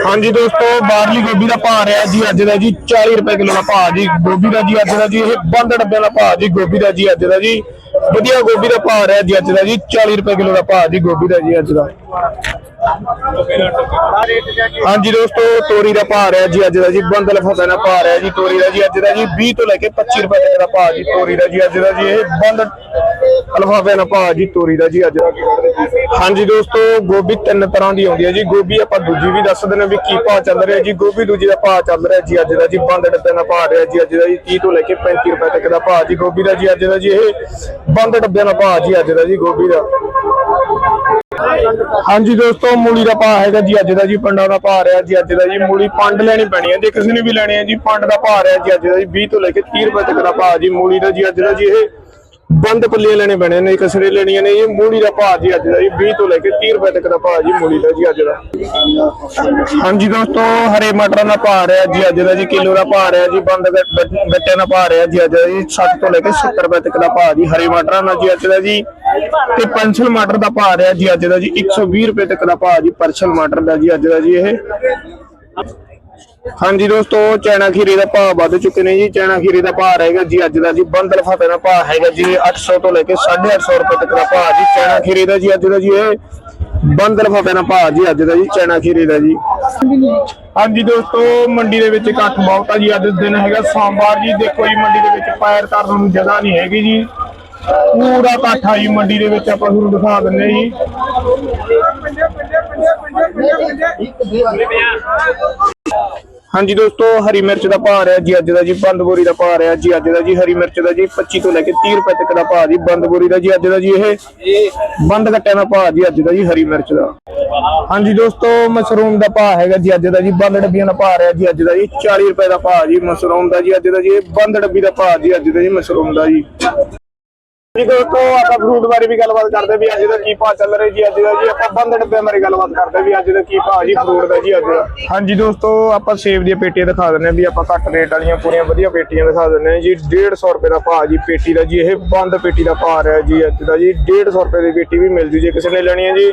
ਹਾਂਜੀ ਦੋਸਤੋ ਬਾਰਲੀ ਗੋਭੀ ਦਾ ਭਾਅ ਰਿਹਾ ਜੀ ਅੱਜ ਦਾ ਜੀ 40 ਰੁਪਏ ਕਿਲੋ ਦਾ ਭਾਅ ਜੀ ਗੋਭੀ ਦਾ ਜੀ ਅੱਜ ਦਾ ਜੀ ਇਹ ਬੰਦ ਡੱਬਿਆਂ ਦਾ ਭਾਅ ਜੀ ਗੋਭੀ ਦਾ ਜੀ ਅੱਜ ਦਾ ਜੀ। ਵਧੀਆ ਗੋਭੀ ਦਾ ਭਾਅ ਰਿਹਾ ਜੀ ਅੱਜ ਦਾ ਜੀ 40 ਰੁਪਏ ਕਿਲੋ ਦਾ ਭਾਅ ਜੀ ਗੋਭੀ ਦਾ ਜੀ ਅੱਜ ਦਾ। ਹਾਂਜੀ ਦੋਸਤੋ, ਤੋਰੀ ਦਾ ਭਾਅ ਰਿਹਾ ਜੀ ਅੱਜ ਦਾ ਜੀ ਬੰਦ ਲਫਾਫੇ ਦਾ ਭਾਅ ਰਿਹਾ ਜੀ, ਤੋਰੀ ਦਾ ਜੀ ਅੱਜ ਦਾ ਜੀ 20 ਤੋਂ ਲੈ ਕੇ 25 ਰੁਪਏ ਤੱਕ ਦਾ ਭਾਅ ਜੀ, ਤੋਰੀ ਦਾ ਜੀ ਅੱਜ ਦਾ ਜੀ, ਇਹ ਬੰਦ ਲਫਾਫੇ ਦਾ ਭਾਅ ਜੀ, ਤੋਰੀ ਦਾ ਜੀ ਅੱਜ ਦਾ। ਹਾਂਜੀ ਦੋਸਤੋ, ਗੋਭੀ ਤਿੰਨ ਤਰ੍ਹਾਂ ਦੀ ਆਉਂਦੀ ਹੈ ਜੀ, ਗੋਭੀ ਆਪਾਂ ਦੂਜੀ ਵੀ ਦੱਸ ਦਿੰਦੇ ਹਾਂ ਵੀ ਕੀ ਭਾਅ ਚੱਲ ਰਿਹਾ ਜੀ, ਗੋਭੀ ਦੂਜੀ ਦਾ ਭਾਅ ਚੱਲ ਰਿਹਾ ਜੀ, ਅੱਜ ਦਾ ਜੀ, ਬੰਦ ਡੱਬੇ ਦਾ ਭਾਅ ਰਿਹਾ ਜੀ, ਅੱਜ ਦਾ ਜੀ 30 ਤੋਂ ਲੈ ਕੇ 35 ਰੁਪਏ ਤੱਕ ਦਾ ਭਾਅ ਜੀ, ਗੋਭੀ ਦਾ ਜੀ, ਅੱਜ ਦਾ ਜੀ, ਇਹ ਬੰਦ ਡੱਬਿਆਂ ਦਾ ਭਾਅ ਜੀ, ਅੱਜ ਦਾ ਜੀ, ਗੋਭੀ ਦਾ। ਹਾਂਜੀ ਦੋਸਤੋ, ਮੂਲੀ ਦਾ ਭਾਅ ਹੈਗਾ ਜੀ, ਅੱਜ ਦਾ ਜੀ, ਪੰਡਾਂ ਦਾ ਭਾਅ ਰਿਹਾ ਜੀ, ਅੱਜ ਦਾ ਜੀ, ਮੂਲੀ ਪੰਡ ਲੈਣੀ ਪੈਣੀ ਹੈ। ਜੇ ਕਿਸੇ ਨੇ ਵੀ ਲੈਣੀ ਹੈ ਜੀ, ਪੰਡ ਦਾ ਭਾਅ ਰਿਹਾ ਜੀ, ਅੱਜ ਦਾ ਜੀ 20 ਤੋਂ ਲੈ ਕੇ 30 ਰੁਪਏ ਤੱਕ ਦਾ ਭਾਅ ਜੀ, ਮੂਲੀ ਦਾ ਜੀ, ਅੱਜ ਦਾ ਜੀ, ਇਹ ਬੰਦ ਪੱਲੀਆਂ ਲੈਣੇ ਪੈਣੇ ਨੇ ਕਿਸੇ ਲੈਣੀਆਂ ਨੇ ਇਹ ਮੂਲੀ ਦਾ ਭਾਅ ਜੀ ਅੱਜ ਦਾ ਜੀ 20 ਤੋਂ ਲੈ ਕੇ 30 ਰੁਪਏ ਤੱਕ ਦਾ ਭਾਅ ਜੀ ਮੂਲੀ ਦਾ ਜੀ ਅੱਜ ਦਾ। ਹਾਂਜੀ ਦੋਸਤੋ, ਹਰੇ ਮਟਰਾਂ ਦਾ ਭਾਅ ਰਿਹਾ ਜੀ ਅੱਜ ਦਾ ਜੀ, ਕਿਲੋ ਦਾ ਭਾਅ ਰਿਹਾ ਜੀ, ਬੰਦ ਗੱਟ- ਗੱਟਿਆਂ ਦਾ ਭਾਅ ਰਿਹਾ ਜੀ ਅੱਜ ਦਾ ਜੀ 60 ਤੋਂ ਲੈ ਕੇ 70 ਰੁਪਏ ਤੱਕ ਦਾ ਭਾਅ ਜੀ, ਹਰੇ ਮਟਰਾਂ ਦਾ ਜੀ ਅੱਜ ਦਾ ਜੀ, ਤੇ ਪੰਛਲ ਮਟਰ ਦਾ ਭਾਅ ਰਿਹਾ ਜੀ ਅੱਜ ਦਾ ਜੀ 120 ਰੁਪਏ ਤੱਕ ਦਾ ਭਾਅ ਜੀ, ਪਰਛਲ ਮਟਰ ਦਾ ਜੀ ਅੱਜ ਦਾ ਜੀ ਇਹ। ਹਾਂਜੀ ਦੋਸਤੋ ਚੈਨਾ ਖੀਰੇ ਦਾ ਭਾਅ ਵੱਧ ਚੁੱਕੇ ਨੇ ਜੀ। ਚੈਨਾ ਖੀਰੇ ਦਾ ਭਾਅ ਰਹੇਗਾ ਜੀ ਅੱਜ ਦਾ ਜੀ। ਬੰਦ ਲਫਾਫੇ ਦਾ ਭਾਅ ਹੈਗਾ ਜੀ 800 ਤੋਂ ਲੈ ਕੇ 850 ਰੁਪਏ ਤੱਕ ਦਾ ਭਾਅ ਜੀ। ਚੈਨਾ ਖੀਰੇ ਦਾ ਜੀ ਅੱਜ ਦਾ ਜੀ ਇਹ ਬੰਦ ਲਫਾਫੇ ਦਾ ਭਾਅ ਜੀ ਅੱਜ ਦਾ ਜੀ ਚੈਨਾ ਖੀਰੇ ਦਾ ਜੀ। ਹਾਂਜੀ ਦੋਸਤੋ, ਮੰਡੀ ਦੇ ਵਿੱਚ ਇਕੱਠ ਬਹੁਤ ਆ ਜੀ। ਅੱਜ ਦਿਨ ਹੈਗਾ ਸੋਮਵਾਰ ਜੀ। ਦੇਖੋ ਜੀ, ਮੰਡੀ ਦੇ ਵਿੱਚ ਪੈਰ ਕਰਨ ਨੂੰ ਜਗ੍ਹਾ ਨਹੀਂ ਹੈਗੀ ਜੀ। ਪੂਰਾ ਇਕੱਠ ਆ ਜੀ ਮੰਡੀ ਦੇ ਵਿੱਚ, ਆਪਾਂ ਤੁਹਾਨੂੰ ਦਿਖਾ ਦਿੰਦੇ ਹਾਂ ਜੀ। ਹਾਂਜੀ ਦੋਸਤੋ ਹਰੀ ਮਿਰਚ ਦਾ ਭਾਅ ਰਿਹਾ ਜੀ ਅੱਜ ਦਾ ਜੀ ਬੰਦ ਬੋਰੀ ਦਾ ਭਾਅ ਰਿਹਾ ਜੀ ਅੱਜ ਦਾ ਜੀ ਹਰੀ ਮਿਰਚ ਦਾ ਜੀ 25 ਤੋਂ ਲੈ ਕੇ 30 ਰੁਪਏ ਤੱਕ ਦਾ ਭਾਅ ਜੀ ਬੰਦ ਬੋਰੀ ਦਾ ਜੀ ਅੱਜ ਦਾ ਜੀ ਇਹ ਬੰਦ ਕੱਟਿਆ ਦਾ ਭਾਅ ਜੀ ਅੱਜ ਦਾ ਜੀ ਹਰੀ ਮਿਰਚ ਦਾ ਹਾਂਜੀ ਦੋਸਤੋ ਮਸ਼ਰੂਮ ਦਾ ਭਾਅ ਹੈਗਾ ਜੀ ਅੱਜ ਦਾ ਜੀ ਬੰਦ ਡੱਬੀਆਂ ਦਾ ਭਾਅ ਰਿਹਾ ਜੀ ਅੱਜ ਦਾ ਜੀ 40 ਰੁਪਏ ਦਾ ਭਾਅ ਜੀ ਮਸ਼ਰੂਮ ਦਾ ਜੀ ਅੱਜ ਦਾ ਜੀ ਇਹ ਬੰਦ ਡੱਬੀ ਦਾ ਭਾਅ ਜੀ ਅੱਜ ਦਾ ਜੀ ਮਸ਼ਰੂਮ ਦਾ ਜੀ ਜੀ ਦੋਸਤੋ ਆਪਾਂ ਫਰੂਟ ਬਾਰੇ ਵੀ ਗੱਲਬਾਤ ਕਰਦੇ ਵੀ ਅੱਜ ਦਾ ਕੀ ਭਾਅ ਚੱਲ ਰਿਹਾ ਜੀ, ਅੱਜ ਦਾ ਜੀ, ਆਪਾਂ ਬੰਦ ਡੱਬੇ ਬਾਰੇ ਗੱਲਬਾਤ ਕਰਦੇ ਵੀ ਅੱਜ ਦਾ ਕੀ ਭਾਅ ਜੀ, ਫਰੂਟ ਦਾ ਜੀ ਅੱਜ ਦਾ। ਹਾਂਜੀ ਦੋਸਤੋ, ਆਪਾਂ ਸੇਬ ਦੀਆਂ ਪੇਟੀਆਂ ਦਿਖਾ ਦਿੰਦੇ ਹਾਂ ਵੀ ਆਪਾਂ ਘੱਟ ਰੇਟ ਵਾਲੀਆਂ ਪੂਰੀਆਂ ਵਧੀਆ ਪੇਟੀਆਂ ਦਿਖਾ ਦਿੰਦੇ ਹਾਂ ਜੀ। 150 ਰੁਪਏ ਦਾ ਭਾਅ ਜੀ ਪੇਟੀ ਦਾ ਜੀ, ਇਹ ਬੰਦ ਪੇਟੀ ਦਾ ਭਾਅ ਰਿਹਾ ਜੀ ਅੱਜ ਦਾ ਜੀ। 150 ਰੁਪਏ ਦੀ ਪੇਟੀ ਵੀ ਮਿਲ ਜੂ ਜੇ ਕਿਸੇ ਨੇ ਲੈਣੀ ਹੈ ਜੀ।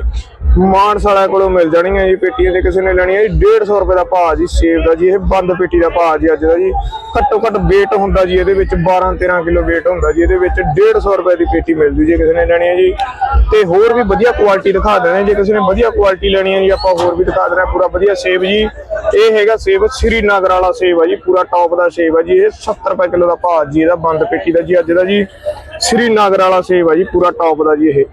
ਮਾਨਸ ਵਾਲਿਆਂ ਕੋਲੋਂ ਮਿਲ ਜਾਣੀਆਂ ਜੀ ਪੇਟੀਆਂ ਜੇ ਕਿਸੇ ਨੇ ਲੈਣੀਆਂ ਹੈ ਜੀ 150 ਰੁਪਏ ਦਾ ਭਾਅ ਜੀ ਸੇਬ ਦਾ ਜੀ, ਇਹ ਬੰਦ ਪੇਟੀ ਦਾ ਭਾਅ ਜੀ ਅੱਜ ਦਾ ਜੀ। ਘੱਟੋ ਘੱਟ weight ਹੁੰਦਾ ਜੀ, ਇਹਦੇ ਵਿੱਚ 12 13 ਕਿਲੋ weight ਹੁੰਦਾ ਜੀ, ਇਹਦੇ ਵਿੱਚ 150 ਰੁਪਏ ਦੀ ਪੇਟੀ ਮਿਲ ਜੂ ਜੇ ਕਿਸੇ ਨੇ ਲੈਣੀ ਹੈ ਜੀ। ਤੇ ਹੋਰ ਵੀ ਵਧੀਆ ਕੁਆਲਿਟੀ ਦਿਖਾ ਦੇਣੇ। ਜੇ ਕਿਸੇ ਨੇ ਵਧੀਆ ਕੁਆਲਿਟੀ ਲੈਣੀ ਹੈ ਜੀ, ਆਪਾਂ ਹੋਰ ਵੀ ਦਿਖਾ ਦੇਣਾ ਪੂਰਾ ਵਧੀਆ ਸੇਬ ਜੀ। ਇਹ ਹੈਗਾ ਸੇਬ ਸ੍ਰੀਨਗਰ ਵਾਲਾ ਸੇਬ ਆ ਜੀ, ਪੂਰਾ ਟੌਪ ਦਾ ਸੇਬ ਆ ਜੀ। ਇਹ 70 ਰੁਪਏ ਕਿਲੋ ਦਾ ਭਾਅ ਜੀ, ਇਹਦਾ ਬੰਦ ਪੇਟੀ ਦਾ ਜੀ, ਅੱਜ ਦਾ ਜੀ। ਸ੍ਰੀਨਗਰ ਵਾਲਾ ਸੇਬ ਆ ਜੀ, ਪੂਰਾ ਟੌਪ ਦਾ ਜੀ ਇਹ।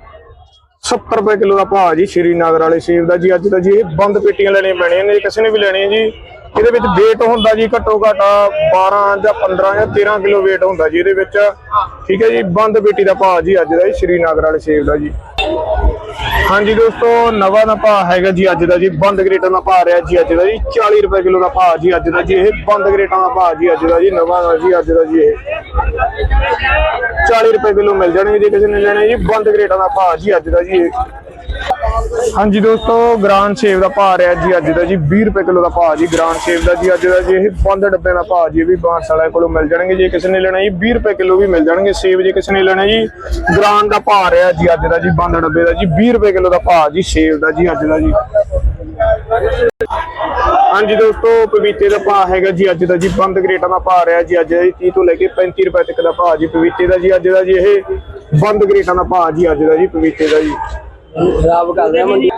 70 ਰੁਪਏ ਕਿਲੋ ਦਾ ਭਾਅ ਜੀ ਸ਼੍ਰੀਨਗਰ ਵਾਲੇ ਸੇਬ ਦਾ ਜੀ, ਅੱਜ ਦਾ ਜੀ। ਇਹ ਬੰਦ ਪੇਟੀਆਂ ਲੈਣੀਆਂ ਪੈਣੀਆਂ ਨੇ, ਜੇ ਕਿਸੇ ਨੇ ਵੀ ਲੈਣੀ ਹੈ ਜੀ। ਇਹਦੇ ਵਿੱਚ weight ਹੁੰਦਾ ਜੀ ਘੱਟੋ ਘੱਟ 12 ਜਾਂ 15 ਜਾਂ 13 ਕਿਲੋ weight ਹੁੰਦਾ ਜੀ ਇਹਦੇ ਵਿੱਚ। ਠੀਕ ਹੈ ਜੀ, ਬੰਦ ਪੇਟੀ ਦਾ ਭਾਅ ਜੀ ਅੱਜ ਦਾ ਜੀ, ਸ਼੍ਰੀਨਗਰ ਵਾਲੇ ਸੇਬ ਦਾ ਜੀ। ਹਾਂਜੀ ਦੋਸਤੋ, ਨਵਾਂ ਦਾ ਭਾਅ ਹੈਗਾ ਜੀ ਅੱਜ ਦਾ ਜੀ, ਬੰਦ ਗ੍ਰੇਟਾਂ ਦਾ ਭਾਅ ਰਿਹਾ ਜੀ ਅੱਜ ਦਾ ਜੀ 40 ਰੁਪਏ ਕਿਲੋ ਦਾ ਭਾਅ ਜੀ ਅੱਜ ਦਾ ਜੀ, ਇਹ ਬੰਦ ਗ੍ਰੇਟਾਂ ਦਾ ਭਾਅ ਜੀ ਅੱਜ ਦਾ ਜੀ, ਨਵਾਂ ਦਾ ਜੀ ਅੱਜ ਦਾ ਜੀ ਇਹ। 40 ਰੁਪਏ ਕਿਲੋ ਮਿਲ ਜਾਣਗੇ ਜੇ, ਕਿਸੇ ਨੇ ਲੈਣੇ ਜੀ, ਬੰਦ ਗ੍ਰੇਟਾਂ ਦਾ ਭਾਅ ਜੀ ਅੱਜ ਦਾ ਜੀ ਇਹ। ਹਾਂਜੀ ਦੋਸਤੋ ਗ੍ਰਾਂਡ ਸੇਵ ਦਾ ਭਾਅ ਰਿਹਾ ਜੀ ਅੱਜ ਦਾ ਜੀ 20 ਰੁਪਏ ਕਿਲੋ ਦਾ ਭਾਅ ਜੀ ਗ੍ਰਾਂਡ ਸੇਵ ਦਾ ਜੀ ਅੱਜ ਦਾ ਜੀ ਇਹ ਬੰਦ ਡੱਬੇ ਦਾ ਭਾਅ ਜੀ ਇਹ ਵੀ ਬਾਂਸ ਵਾਲਿਆਂ ਕੋਲੋਂ ਮਿਲ ਜਾਣਗੇ ਜੇ ਕਿਸੇ ਨੇ ਲੈਣਾ ਜੀ 20 ਰੁਪਏ ਕਿਲੋ ਵੀ ਮਿਲ ਜਾਣਗੇ ਸੇਵ ਜੇ ਕਿਸੇ ਨੇ ਲੈਣਾ ਜੀ ਗ੍ਰਾਂਡ ਦਾ ਭਾਅ ਰਿਹਾ ਜੀ ਅੱਜ ਦਾ ਜੀ ਬੰਦ ਡੱਬੇ ਦਾ ਜੀ 20 ਰੁਪਏ ਕਿਲੋ ਦਾ ਭਾਅ ਜੀ ਸੇਵ ਦਾ ਜੀ ਅੱਜ ਦਾ ਜੀ ਹਾਂਜੀ ਦੋਸਤੋ ਪਪੀਤੇ ਦਾ ਭਾਅ ਹੈਗਾ ਜੀ ਅੱਜ ਦਾ ਜੀ ਬੰਦ ਗ੍ਰੇਟਾਂ ਦਾ ਭਾਅ ਰਿਹਾ ਜੀ ਅੱਜ ਦਾ ਜੀ 30 ਤੋਂ ਲੈ ਕੇ 35 ਰੁਪਏ ਤੱਕ ਦਾ ਭਾਅ ਜੀ ਪਪੀਤੇ ਦਾ ਜੀ ਅੱਜ ਦਾ ਜੀ ਇਹ ਬੰਦ ਗ੍ਰੇਟਾਂ ਦਾ ਭਾਅ ਜੀ ਅੱਜ ਦਾ ਜੀ ਪਪੀਤੇ ਦਾ ਜੀ ਖਰਾਬ ਕਰ ਰਿਹਾ ਮੰਡੀ?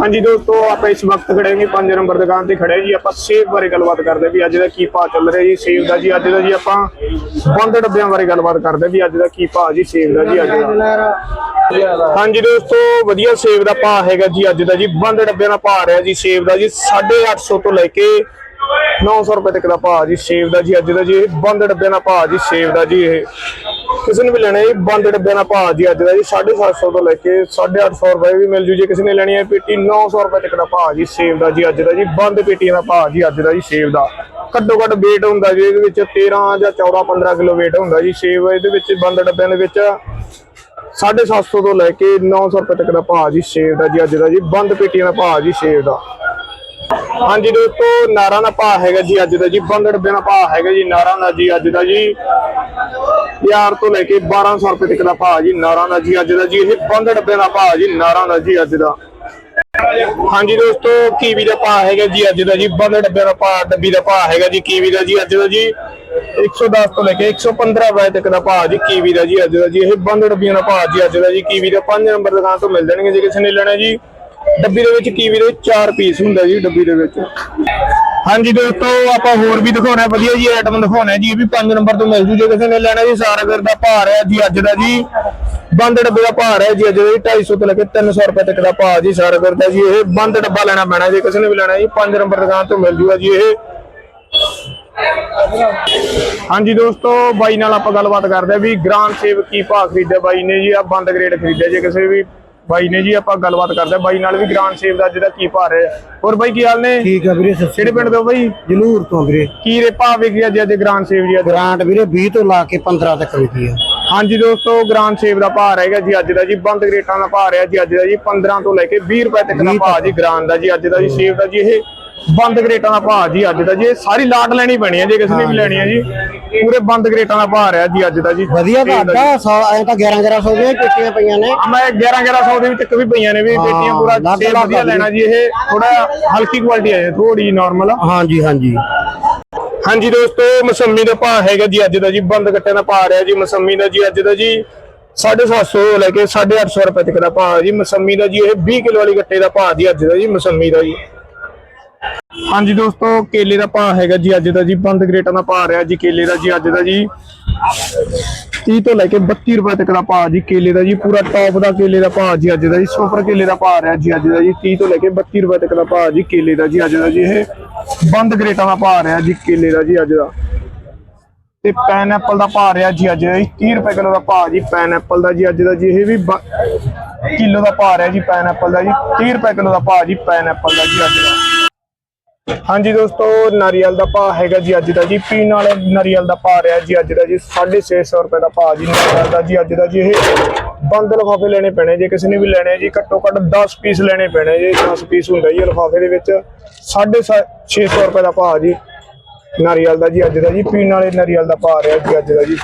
ਹਾਂਜੀ ਦੋਸਤੋ, ਆਪਾਂ ਇਸ ਵਕਤ ਖੜੇ ਹਾਂ 5 ਨੰਬਰ ਦੁਕਾਨ ਤੇ ਖੜੇ ਜੀ। ਆਪਾਂ ਸੇਬ ਬਾਰੇ ਗੱਲਬਾਤ ਕਰਦੇ ਵੀ ਅੱਜ ਦਾ ਕੀ ਭਾਅ ਚੱਲ ਰਿਹਾ ਜੀ ਸੇਬ ਦਾ ਜੀ। ਅੱਜ ਦਾ ਜੀ ਆਪਾਂ ਬੰਦ ਡੱਬਿਆਂ ਬਾਰੇ ਗੱਲਬਾਤ ਕਰਦੇ ਵੀ ਅੱਜ ਦਾ ਕੀ ਭਾਅ ਜੀ ਸੇਬ ਦਾ ਜੀ ਅੱਜ ਦਾ। ਹਾਂਜੀ ਦੋਸਤੋ, ਵਧੀਆ ਸੇਬ ਦਾ ਭਾਅ ਹੈਗਾ ਜੀ ਅੱਜ ਦਾ ਜੀ। ਬੰਦ ਡੱਬਿਆਂ ਦਾ ਭਾਅ ਰਿਹਾ ਜੀ ਸੇਬ ਦਾ ਜੀ। 850 ਤੋਂ ਲੈ ਕੇ 900 ਰੁਪਏ ਤੱਕ ਦਾ ਭਾਅ ਜੀ, ਸੇਬ ਦਾ ਜੀ, ਅੱਜ ਦਾ ਜੀ, ਇਹ ਬੰਦ ਡੱਬਿਆਂ ਦਾ ਭਾਅ ਜੀ, ਸੇਬ ਦਾ ਜੀ ਇਹ। ਕਿਸੇ ਨੇ ਵੀ ਲੈਣਾ ਜੀ ਬੰਦ ਡੱਬਿਆਂ ਦਾ ਭਾਅ ਜੀ, ਅੱਜ ਦਾ ਜੀ 750 ਤੋਂ ਲੈ ਕੇ 850 ਰੁਪਏ ਵੀ ਮਿਲ ਜੂ। ਜੇ ਕਿਸੇ ਨੇ ਲੈਣੀ ਹੈ ਪੇਟੀ 900 ਰੁਪਏ ਤੱਕ ਦਾ ਭਾਅ ਜੀ, ਸੇਬ ਦਾ ਜੀ, ਅੱਜ ਦਾ ਜੀ, ਬੰਦ ਪੇਟੀਆਂ ਦਾ ਭਾਅ ਜੀ, ਅੱਜ ਦਾ ਜੀ ਸ਼ੇਵ ਦਾ। ਘੱਟੋ ਘੱਟ weight ਹੁੰਦਾ ਜੀ, ਇਹਦੇ ਵਿੱਚ 13 ਜਾਂ 14 15 ਕਿਲੋ weight ਹੁੰਦਾ ਜੀ, ਸੇਬ ਇਹਦੇ ਵਿੱਚ, ਬੰਦ ਡੱਬਿਆਂ ਦੇ ਵਿੱਚ। 750 ਤੋਂ ਲੈ ਕੇ 900 ਰੁਪਏ ਤੱਕ ਦਾ ਭਾਅ ਜੀ, ਸੇਬ ਦਾ ਜੀ, ਅੱਜ ਦਾ ਜੀ, ਬੰਦ ਪੇਟੀਆਂ ਦਾ ਭਾਅ ਜੀ, ਸੇਬ ਦਾ। ਹਾਂਜੀ ਦੋਸਤੋ, ਨਾਰਾਂ ਦਾ ਭਾਅ ਹੈਗਾ ਜੀ ਅੱਜ ਦਾ ਜੀ ਬੰਦ ਡੱਬਿਆਂ ਦਾ ਭਾਅ ਹੈਗਾ ਜੀ, ਨਾਰਾਂ ਦਾ ਜੀ ਅੱਜ ਦਾ ਜੀ। ਯਾਰ ਤੋਂ ਲੈ ਕੇ 1200 ਰੁਪਏ ਤੱਕ ਦਾ ਭਾਅ ਜੀ, ਨਾਰਾਂ ਦਾ ਜੀ ਅੱਜ ਦਾ ਜੀ, ਇਹ ਬੰਦ ਡੱਬਿਆਂ ਦਾ ਭਾਅ ਜੀ, ਨਾਰਾਂ ਦਾ ਜੀ ਅੱਜ ਦਾ। ਹਾਂਜੀ ਦੋਸਤੋ, ਕੀਵੀ ਦਾ ਭਾਅ ਹੈਗਾ ਜੀ ਅੱਜ ਦਾ ਜੀ ਬੰਦ ਡੱਬਿਆਂ ਦਾ ਭਾਅ, ਡੱਬੀ ਦਾ ਭਾਅ ਹੈਗਾ ਜੀ, ਕੀਵੀ ਦਾ ਜੀ ਅੱਜ ਦਾ ਜੀ। 110 ਤੋਂ ਲੈ ਕੇ 115 ਰੁਪਏ ਤੱਕ ਦਾ ਭਾਅ ਜੀ, ਕੀਵੀ ਦਾ ਜੀ ਅੱਜ ਦਾ ਜੀ, ਇਹ ਬੰਦ ਡੱਬੀਆਂ ਦਾ ਭਾਅ ਜੀ ਅੱਜ ਦਾ ਜੀ, ਕੀਵੀ ਦਾ 5 ਨੰਬਰ ਦੁਕਾਨ ਤੋਂ ਮਿਲ ਜਾਣਗੇ ਜੇ ਕਿਸੇ ਨੇ ਲੈਣਾ ਜੀ। ਡੱਬੀ ਦੇ ਵਿੱਚ ਕੀਵੀ ਦੇ 4 ਪੀਸ ਹੁੰਦਾ ਜੀ ਡੱਬੀ ਦੇ ਵਿੱਚ। ਹਾਂਜੀ ਦੋਸਤੋ, ਆਪਾਂ ਹੋਰ ਵੀ ਦਿਖਾਉਣਾ, ਵਧੀਆ ਜੀ ਆਈਟਮ ਦਿਖਾਉਣਾ ਜੀ ਇਹ ਵੀ 5 ਨੰਬਰ ਤੋਂ ਮਿਲ ਜੂ, ਜੇ ਕਿਸੇ ਨੇ ਲੈਣਾ ਜੀ ਸਾਰਾਗਰ ਦਾ ਭਾਅ ਹੈ ਜੀ, ਅੱਜ ਦਾ ਜੀ। ਬੰਦ ਡੱਬੇ ਦਾ ਭਾਅ ਹੈ ਜੀ, ਅੱਜ ਦਾ 250 ਤੋਂ ਲੈ ਕੇ 300 ਰੁਪਏ ਤੱਕ ਦਾ ਭਾਅ ਜੀ ਸਾਰਾਗਰ ਦਾ ਜੀ, ਇਹ ਬੰਦ ਡੱਬਾ ਲੈਣਾ ਪੈਣਾ, ਜੇ ਕਿਸੇ ਨੇ ਵੀ ਲੈਣਾ ਜੀ 5 ਨੰਬਰ ਦੁਕਾਨ ਤੋਂ ਮਿਲ ਜੂਗਾ ਜੀ, ਇਹ। ਹਾਂਜੀ ਦੋਸਤੋ, ਬਾਈ ਨਾਲ ਆਪਾਂ ਗੱਲਬਾਤ ਕਰਦੇ ਆ ਵੀ ਗ੍ਰਾਮ ਸੇਵ ਕੀ ਭਾਅ ਖਰੀਦਿਆ ਬਾਈ ਨੇ ਜੀ ਆ ਬੰਦ ਗ੍ਰੇਡ ਖਰੀਦਿਆ ਜੇ ਕਿਸੇ ਵੀ ਬਾਈ ਨੇ ਜੀ ਆਪਾਂ ਗੱਲਬਾਤ ਕਰਦੇ ਆ ਬਾਈ ਨਾਲ ਵੀ ਗ੍ਰਾਮ ਸੇਵ ਦਾ ਅੱਜ ਦਾ ਕੀ ਭਾਅ ਰਿਹਾ। ਹੋਰ ਬਾਈ ਕੀ ਹਾਲ ਨੇ? ਠੀਕ ਆ ਵੀਰੇ ਸਤਿ ਕਿਹੜੇ ਪਿੰਡ ਤੋਂ ਬਾਈ? ਜਲੂਰ ਤੋਂ ਵੀਰੇ। ਕੀ ਰੇ ਭਾਅ ਵਿਕਿਆ ਜੀ ਅੱਜ ਗ੍ਰਾਮ ਸੇਵ ਜੀ ਅੱਜ? ਗ੍ਰਾਂਟ ਵੀਰੇ 20 ਤੋਂ ਲਾ ਕੇ 15 ਤੱਕ ਵਿਕੀ ਆ। ਹਾਂਜੀ ਦੋਸਤੋ ਗ੍ਰਾਮ ਸੇਵ ਦਾ ਭਾਅ ਰਹੇਗਾ ਜੀ ਅੱਜ ਦਾ ਜੀ। ਬੰਦ ਗ੍ਰੇਟਾਂ ਦਾ ਭਾਅ ਰਿਹਾ ਜੀ ਅੱਜ ਦਾ ਜੀ। 15 ਤੋਂ ਲੈ ਕੇ 20 ਰੁਪਏ ਤੱਕ ਦਾ ਭਾਅ ਜੀ ਗ੍ਰਾਮ ਦਾ ਜੀ। ਅੱਜ ਦਾ ਜੀ ਸੇਵ ਦਾ ਜੀ ਇਹ ਬੰਦ ਗ੍ਰੇਟਾਂ ਦਾ ਭਾਅ ਜੀ ਅੱਜ ਦਾ ਜੀ। ਇਹ ਸਾਰੀ ਲਾਟ ਲੈਣੀ ਪੈਣੀ ਹੈ ਜੇ ਕਿਸੇ ਨੇ ਵੀ ਲੈਣੀ ਹੈ ਜੀ। ਪੂਰੇ ਬੰਦ ਗ੍ਰੇਟਾਂ ਦਾ ਭਾਅ ਰਿਹਾ ਜੀ ਅੱਜ ਦਾ ਜੀ। ਵਧੀਆ। ਤੁਹਾਡਾ ਐ ਤਾਂ 11 1100 ਦੀਆਂ ਪੇਟੀਆਂ ਪਈਆਂ ਨੇ। ਆ ਮੈਂ 11 1100 ਦੇ ਵਿੱਚ ਵੀ ਪਈਆਂ ਨੇ ਵੀ ਪੇਟੀਆਂ ਪੂਰਾ ਅਲੱਗ ਵਧੀਆ ਆ। ਲੈਣਾ ਜੀ ਇਹ ਥੋੜਾ ਹਲਕੀ ਕੁਆਲਿਟੀ ਹੈ ਥੋੜੀ ਨਾਰਮਲ ਹਾਂਜੀ ਹਾਂਜੀ। ਹਾਂਜੀ ਦੋਸਤੋ ਮਸੰਮੀ ਦਾ ਭਾਅ ਹੈਗਾ ਜੀ ਅੱਜ ਦਾ ਜੀ ਬੰਦ ਕੱਟਿਆਂ ਦਾ ਭਾਅ ਰਿਹਾ ਜੀ ਮਸੰਮੀ ਦਾ ਜੀ ਅੱਜ ਦਾ ਜੀ 750 ਲੈ ਕੇ 850 ਰੁਪਏ ਤੱਕ ਦਾ ਭਾਅ ਜੀ ਮਸੰਮੀ ਦਾ ਜੀ ਇਹ 20 ਕਿਲੋ ਵਾਲੀ ਗੱਟੇ ਦਾ ਭਾਅ ਜੀ ਅੱਜ ਦਾ ਜੀ ਮਸੰਮੀ ਦਾ ਜੀ। ਹਾਂਜੀ ਦੋਸਤੋ ਕੇਲੇ ਦਾ ਭਾਅ ਹੈਗਾ ਜੀ ਅੱਜ ਦਾ ਜੀ ਬੰਦ ਗ੍ਰੇਟਾਂ ਦਾ ਭਾਅ ਰਿਹਾ ਜੀ ਕੇਲੇ ਦਾ ਜੀ ਅੱਜ ਦਾ ਜੀ 30 ਤੋਂ ਲੈ ਕੇ 32 ਰੁਪਏ ਤੱਕ ਦਾ ਭਾਅ ਜੀ ਕੇਲੇ ਦਾ ਜੀ ਪੂਰਾ ਟੌਪ ਦਾ ਕੇਲੇ ਦਾ ਭਾਅ ਜੀ ਅੱਜ ਦਾ ਜੀ ਸੁਪਰ ਕੇਲੇ ਦਾ ਭਾਅ ਰਿਹਾ ਜੀ ਅੱਜ ਦਾ ਜੀ 30 ਤੋਂ ਲੈ ਕੇ 32 ਰੁਪਏ ਤੱਕ ਦਾ ਭਾਅ ਜੀ ਕੇਲੇ ਦਾ ਜੀ ਅੱਜ ਦਾ ਜੀ ਇਹ ਬੰਦ ਗ੍ਰੇਟਾਂ ਦਾ ਭਾਅ ਰਿਹਾ ਜੀ ਕੇਲੇ ਦਾ ਜੀ ਅੱਜ ਦਾ ਤੇ ਪਾਈਨਐਪਲ ਦਾ ਭਾਅ ਰਿਹਾ ਜੀ ਅੱਜ 30 ਰੁਪਏ ਕਿਲੋ ਦਾ ਭਾਅ ਜੀ ਪਾਈਨਐਪਲ ਦਾ ਜੀ ਅੱਜ ਦਾ ਜੀ ਇਹ ਵੀ ਕਿਲੋ ਦਾ ਭਾਅ ਰਿਹਾ ਜੀ ਪਾਈਨਐਪਲ ਦਾ ਜੀ 30 ਰੁਪਏ ਕਿਲੋ ਦਾ ਭਾਅ ਜੀ ਪਾਈਨਐਪਲ ਦਾ ਜੀ ਅੱਜ ਦਾ ਹਾਂਜੀ ਦੋਸਤੋ, ਨਾਰੀਅਲ ਦਾ ਭਾਅ ਹੈਗਾ ਜੀ ਅੱਜ ਦਾ ਜੀ। ਪੀਣ ਵਾਲੇ ਨਾਰੀਅਲ ਦਾ ਭਾਅ ਰਿਹਾ ਜੀ ਅੱਜ ਦਾ ਜੀ। 650 ਰੁਪਏ ਦਾ ਭਾਅ ਜੀ ਨਾਰੀਅਲ ਦਾ ਜੀ ਅੱਜ ਦਾ ਜੀ। ਇਹ ਬੰਦ ਲਿਫਾਫੇ ਲੈਣੇ ਪੈਣੇ ਜੇ ਕਿਸੇ ਨੇ ਵੀ ਲੈਣੇ ਜੀ। ਘੱਟੋ ਘੱਟ 10 ਪੀਸ ਲੈਣੇ ਪੈਣੇ ਜੀ। 10 ਪੀਸ ਹੁੰਦਾ ਜੀ ਲਿਫਾਫੇ ਦੇ ਵਿੱਚ। 650 ਰੁਪਏ ਦਾ ਭਾਅ ਜੀ ਨਾਰੀਅਲ ਦਾ ਜੀ ਅੱਜ ਦਾ ਜੀ। ਪੀਣ ਵਾਲੇ ਨਾਰੀਅਲ ਦਾ ਭਾਅ ਰਿਹਾ ਜੀ ਅੱਜ ਦਾ ਜੀ।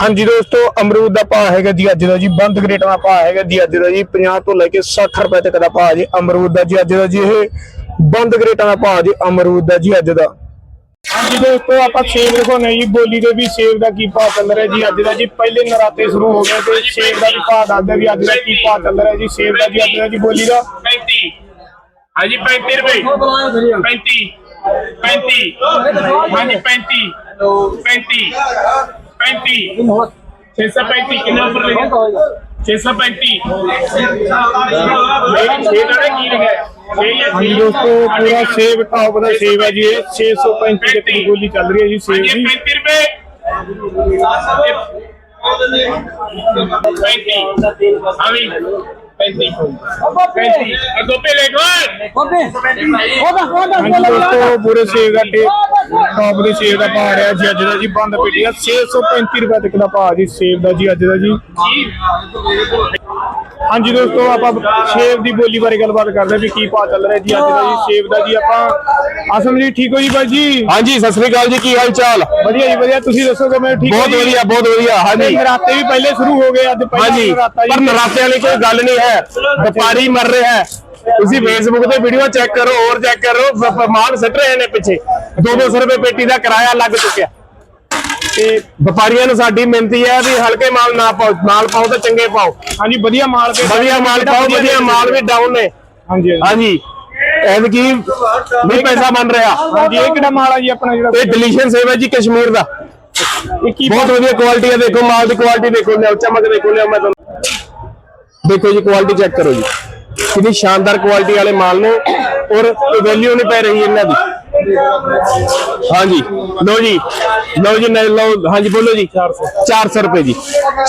ਹਾਂਜੀ ਦੋਸਤੋ, ਅਮਰੂਦ ਦਾ ਭਾਅ ਹੈਗਾ ਜੀ ਅੱਜ ਦਾ ਜੀ। ਬੰਦ ਗ੍ਰੇਟਾਂ ਦਾ ਭਾਅ ਹੈਗਾ ਜੀ ਅੱਜ ਦਾ ਜੀ। 50 ਤੋਂ ਲੈ ਕੇ 60 ਰੁਪਏ ਤੱਕ ਦਾ ਭਾਅ ਜੀ ਅਮਰੂਦ ਦਾ ਜੀ ਅੱਜ ਦਾ ਜੀ। ਇਹ ਬੰਦ ਗ੍ਰੇਟਾਂ ਦਾ ਭਾਅ ਜੀ ਅਮਰੂਦ ਦਾ। ਜੀ ਅੱਜ ਦਾ ਹਾਂਜੀ ਦੋਸਤੋ ਆਪਾਂ ਸੇਬ ਦਿਖਾਉਣੇ ਜੀ ਬੋਲੀ ਦੇ ਵੀ ਸੇਬ ਦਾ ਕੀ ਭਾਅ ਚੱਲ ਰਿਹਾ ਜੀ ਅੱਜ ਦਾ ਜੀ। ਪਹਿਲੇ ਨਰਾਤੇ ਸ਼ੁਰੂ ਹੋ ਗਏ ਤੇ ਸੇਬ ਦਾ ਵੀ ਭਾਅ ਦੱਸਦੇ ਵੀ ਅੱਜ ਦਾ ਕੀ ਭਾਅ ਚੱਲ ਰਿਹਾ ਜੀ ਸੇਬ ਦਾ ਜੀ ਅੱਜ ਦਾ ਜੀ ਬੋਲੀ ਦਾ। 35 ਹਾਂਜੀ 35 ਰੁਪਏ। 35 35 ਹਾਂਜੀ 35 35 35 635 ਕਿੰਨਾ ਉੱਪਰ ਲਿਖਿਆ? 635 ਮੇਰੀ ਛੇ ਦਾ ਨਾ ਕੀ ਲਿਖਿਆ ਛੇ ਜਾਂ ਹਾਂਜੀ ਦੋਸਤੋ ਪੂਰਾ ਸੇਬ ਟੌਪ ਦਾ ਸੇਬ ਹੈ। ਜੀ ਇਹ 635 ਦੇ ਬੋਲੀ ਚੱਲ ਰਹੀ ਹੈ ਜੀ ਹਾਂਜੀ ਦੀ। 35 ਰੁਪਏ। 35 ਹਾਂਜੀ 35 35 ਅੱਗੋਂ ਪੇ। ਲੈ ਗੋ ਹਾਂਜੀ ਦੋਸਤੋ ਪੂਰੇ ਸੇਬ ਦਾ ਟੇ ਟੌਪ ਦੇ ਸੇਬ ਦਾ ਭਾਅ ਰਿਹਾ ਜੀ ਅੱਜ ਦਾ ਜੀ ਬੰਦ ਪੇਟੀ ਦਾ 635 ਰੁਪਏ ਤੱਕ ਦਾ ਭਾਅ ਜੀ ਸੇਬ ਦਾ ਜੀ ਅੱਜ ਦਾ ਜੀ। ਹਾਂਜੀ ਦੋਸਤੋ ਆਪਾਂ ਸੇਬ ਦੀ ਬੋਲੀ ਬਾਰੇ ਗੱਲਬਾਤ ਕਰਦੇ ਹਾਂ ਵੀ ਕੀ ਭਾਅ ਚੱਲ ਰਿਹਾ ਜੀ ਅੱਜ ਦਾ ਜੀ ਸੇਬ ਦਾ ਜੀ ਆਪਾਂ। ਆਸਮ ਜੀ ਠੀਕ ਹੋ ਜੀ ਬਾਈ ਜੀ? ਹਾਂਜੀ ਸਤਿ ਸ੍ਰੀ ਅਕਾਲ ਜੀ ਕੀ ਹਾਲ ਚਾਲ? ਵਧੀਆ ਜੀ ਵਧੀਆ। ਤੁਸੀਂ ਦੱਸੋਗੇ ਮੈਂ ਠੀਕ ਬਹੁਤ ਵਧੀਆ ਬਹੁਤ ਵਧੀਆ ਹਾਂਜੀ। ਨਰਾਤੇ ਵੀ ਪਹਿਲੇ ਸ਼ੁਰੂ ਹੋ ਗਏ ਅੱਜ ਪਹਿਲਾ ਹਾਂਜੀ ਨਰਾਤਾ ਪਰ ਨਰਾਤੇ ਵਾਲੀ ਕੋਈ ਗੱਲ ਨਹੀਂ ਹੈ। ਵਪਾਰੀ ਮਰ ਰਿਹਾ ਹੈ। ਤੁਸੀਂ ਫੇਸਬੁੱਕ ਤੇ ਵੀਡੀਓ ਚੈੱਕ ਕਰੋ ਹੋਰ ਚੈੱਕ ਕਰੋ ਮਾਲ ਸੱਟ ਰਹੇ ਨੇ ਪਿੱਛੇ। 2-200 ਰੁਪਏ ਪੇਟੀ ਦਾ ਕਿਰਾਇਆ ਲੱਗ ਚੁੱਕਿਆ। ਤੇ ਵਪਾਰੀਆਂ ਨੂੰ ਸਾਡੀ ਬੇਨਤੀ ਹੈ ਵੀ ਹਲਕੇ ਮਾਲ ਨਾ ਪਾਓ ਮਾਲ ਪਾਓ ਤਾਂ ਚੰਗੇ ਪਾਓ। ਹਾਂਜੀ ਵਧੀਆ ਮਾਲ ਕੇ ਵਧੀਆ ਮਾਲ ਪਾਓ ਵਧੀਆ ਮਾਲ ਵੀ ਡਾਊਨ ਨੇ। ਹਾਂਜੀ ਹਾਂਜੀ। ਹਾਂਜੀ। ਐਤਕੀ ਨਹੀਂ ਪੈਸਾ ਬਣ ਰਿਹਾ। ਹਾਂਜੀ ਇਹ ਕਿਹੜਾ ਮਾਲ ਆ ਜੀ ਆਪਣਾ ਜਿਹੜਾ? ਇਹ ਡਿਲੀਸ਼ਨ ਸੇਵ ਹੈ ਜੀ ਕਸ਼ਮੀਰ ਦਾ। ਕੀ ਬਹੁਤ ਵਧੀਆ ਕੁਆਲਿਟੀ ਹੈ ਦੇਖੋ ਮਾਲ ਦੀ ਕੁਆਲਿਟੀ ਦੇਖੋ ਲਿਆਓ ਚਮਕ ਦੇਖੋ ਲਿਆਓ ਮੈਂ ਤੁਹਾਨੂੰ ਦੇਖੋ ਜੀ ਕੁਆਲਿਟੀ ਚੈੱਕ ਕਰੋ ਜੀ। ਕਿੰਨੀ ਸ਼ਾਨਦਾਰ ਕੁਆਲਿਟੀ ਵਾਲੇ ਮਾਲ ਨੇ ਔਰ ਵੈਲਿਊ ਨਹੀਂ ਪੈ ਰਹੀ ਇਹਨਾਂ ਦੀ। ਹਾਂਜੀ। ਲਓ ਜੀ। ਲਓ ਜੀ ਨਹੀਂ ਲਓ ਹਾਂਜੀ ਬੋਲੋ ਜੀ। 400 400 ਰੁਪਏ ਜੀ।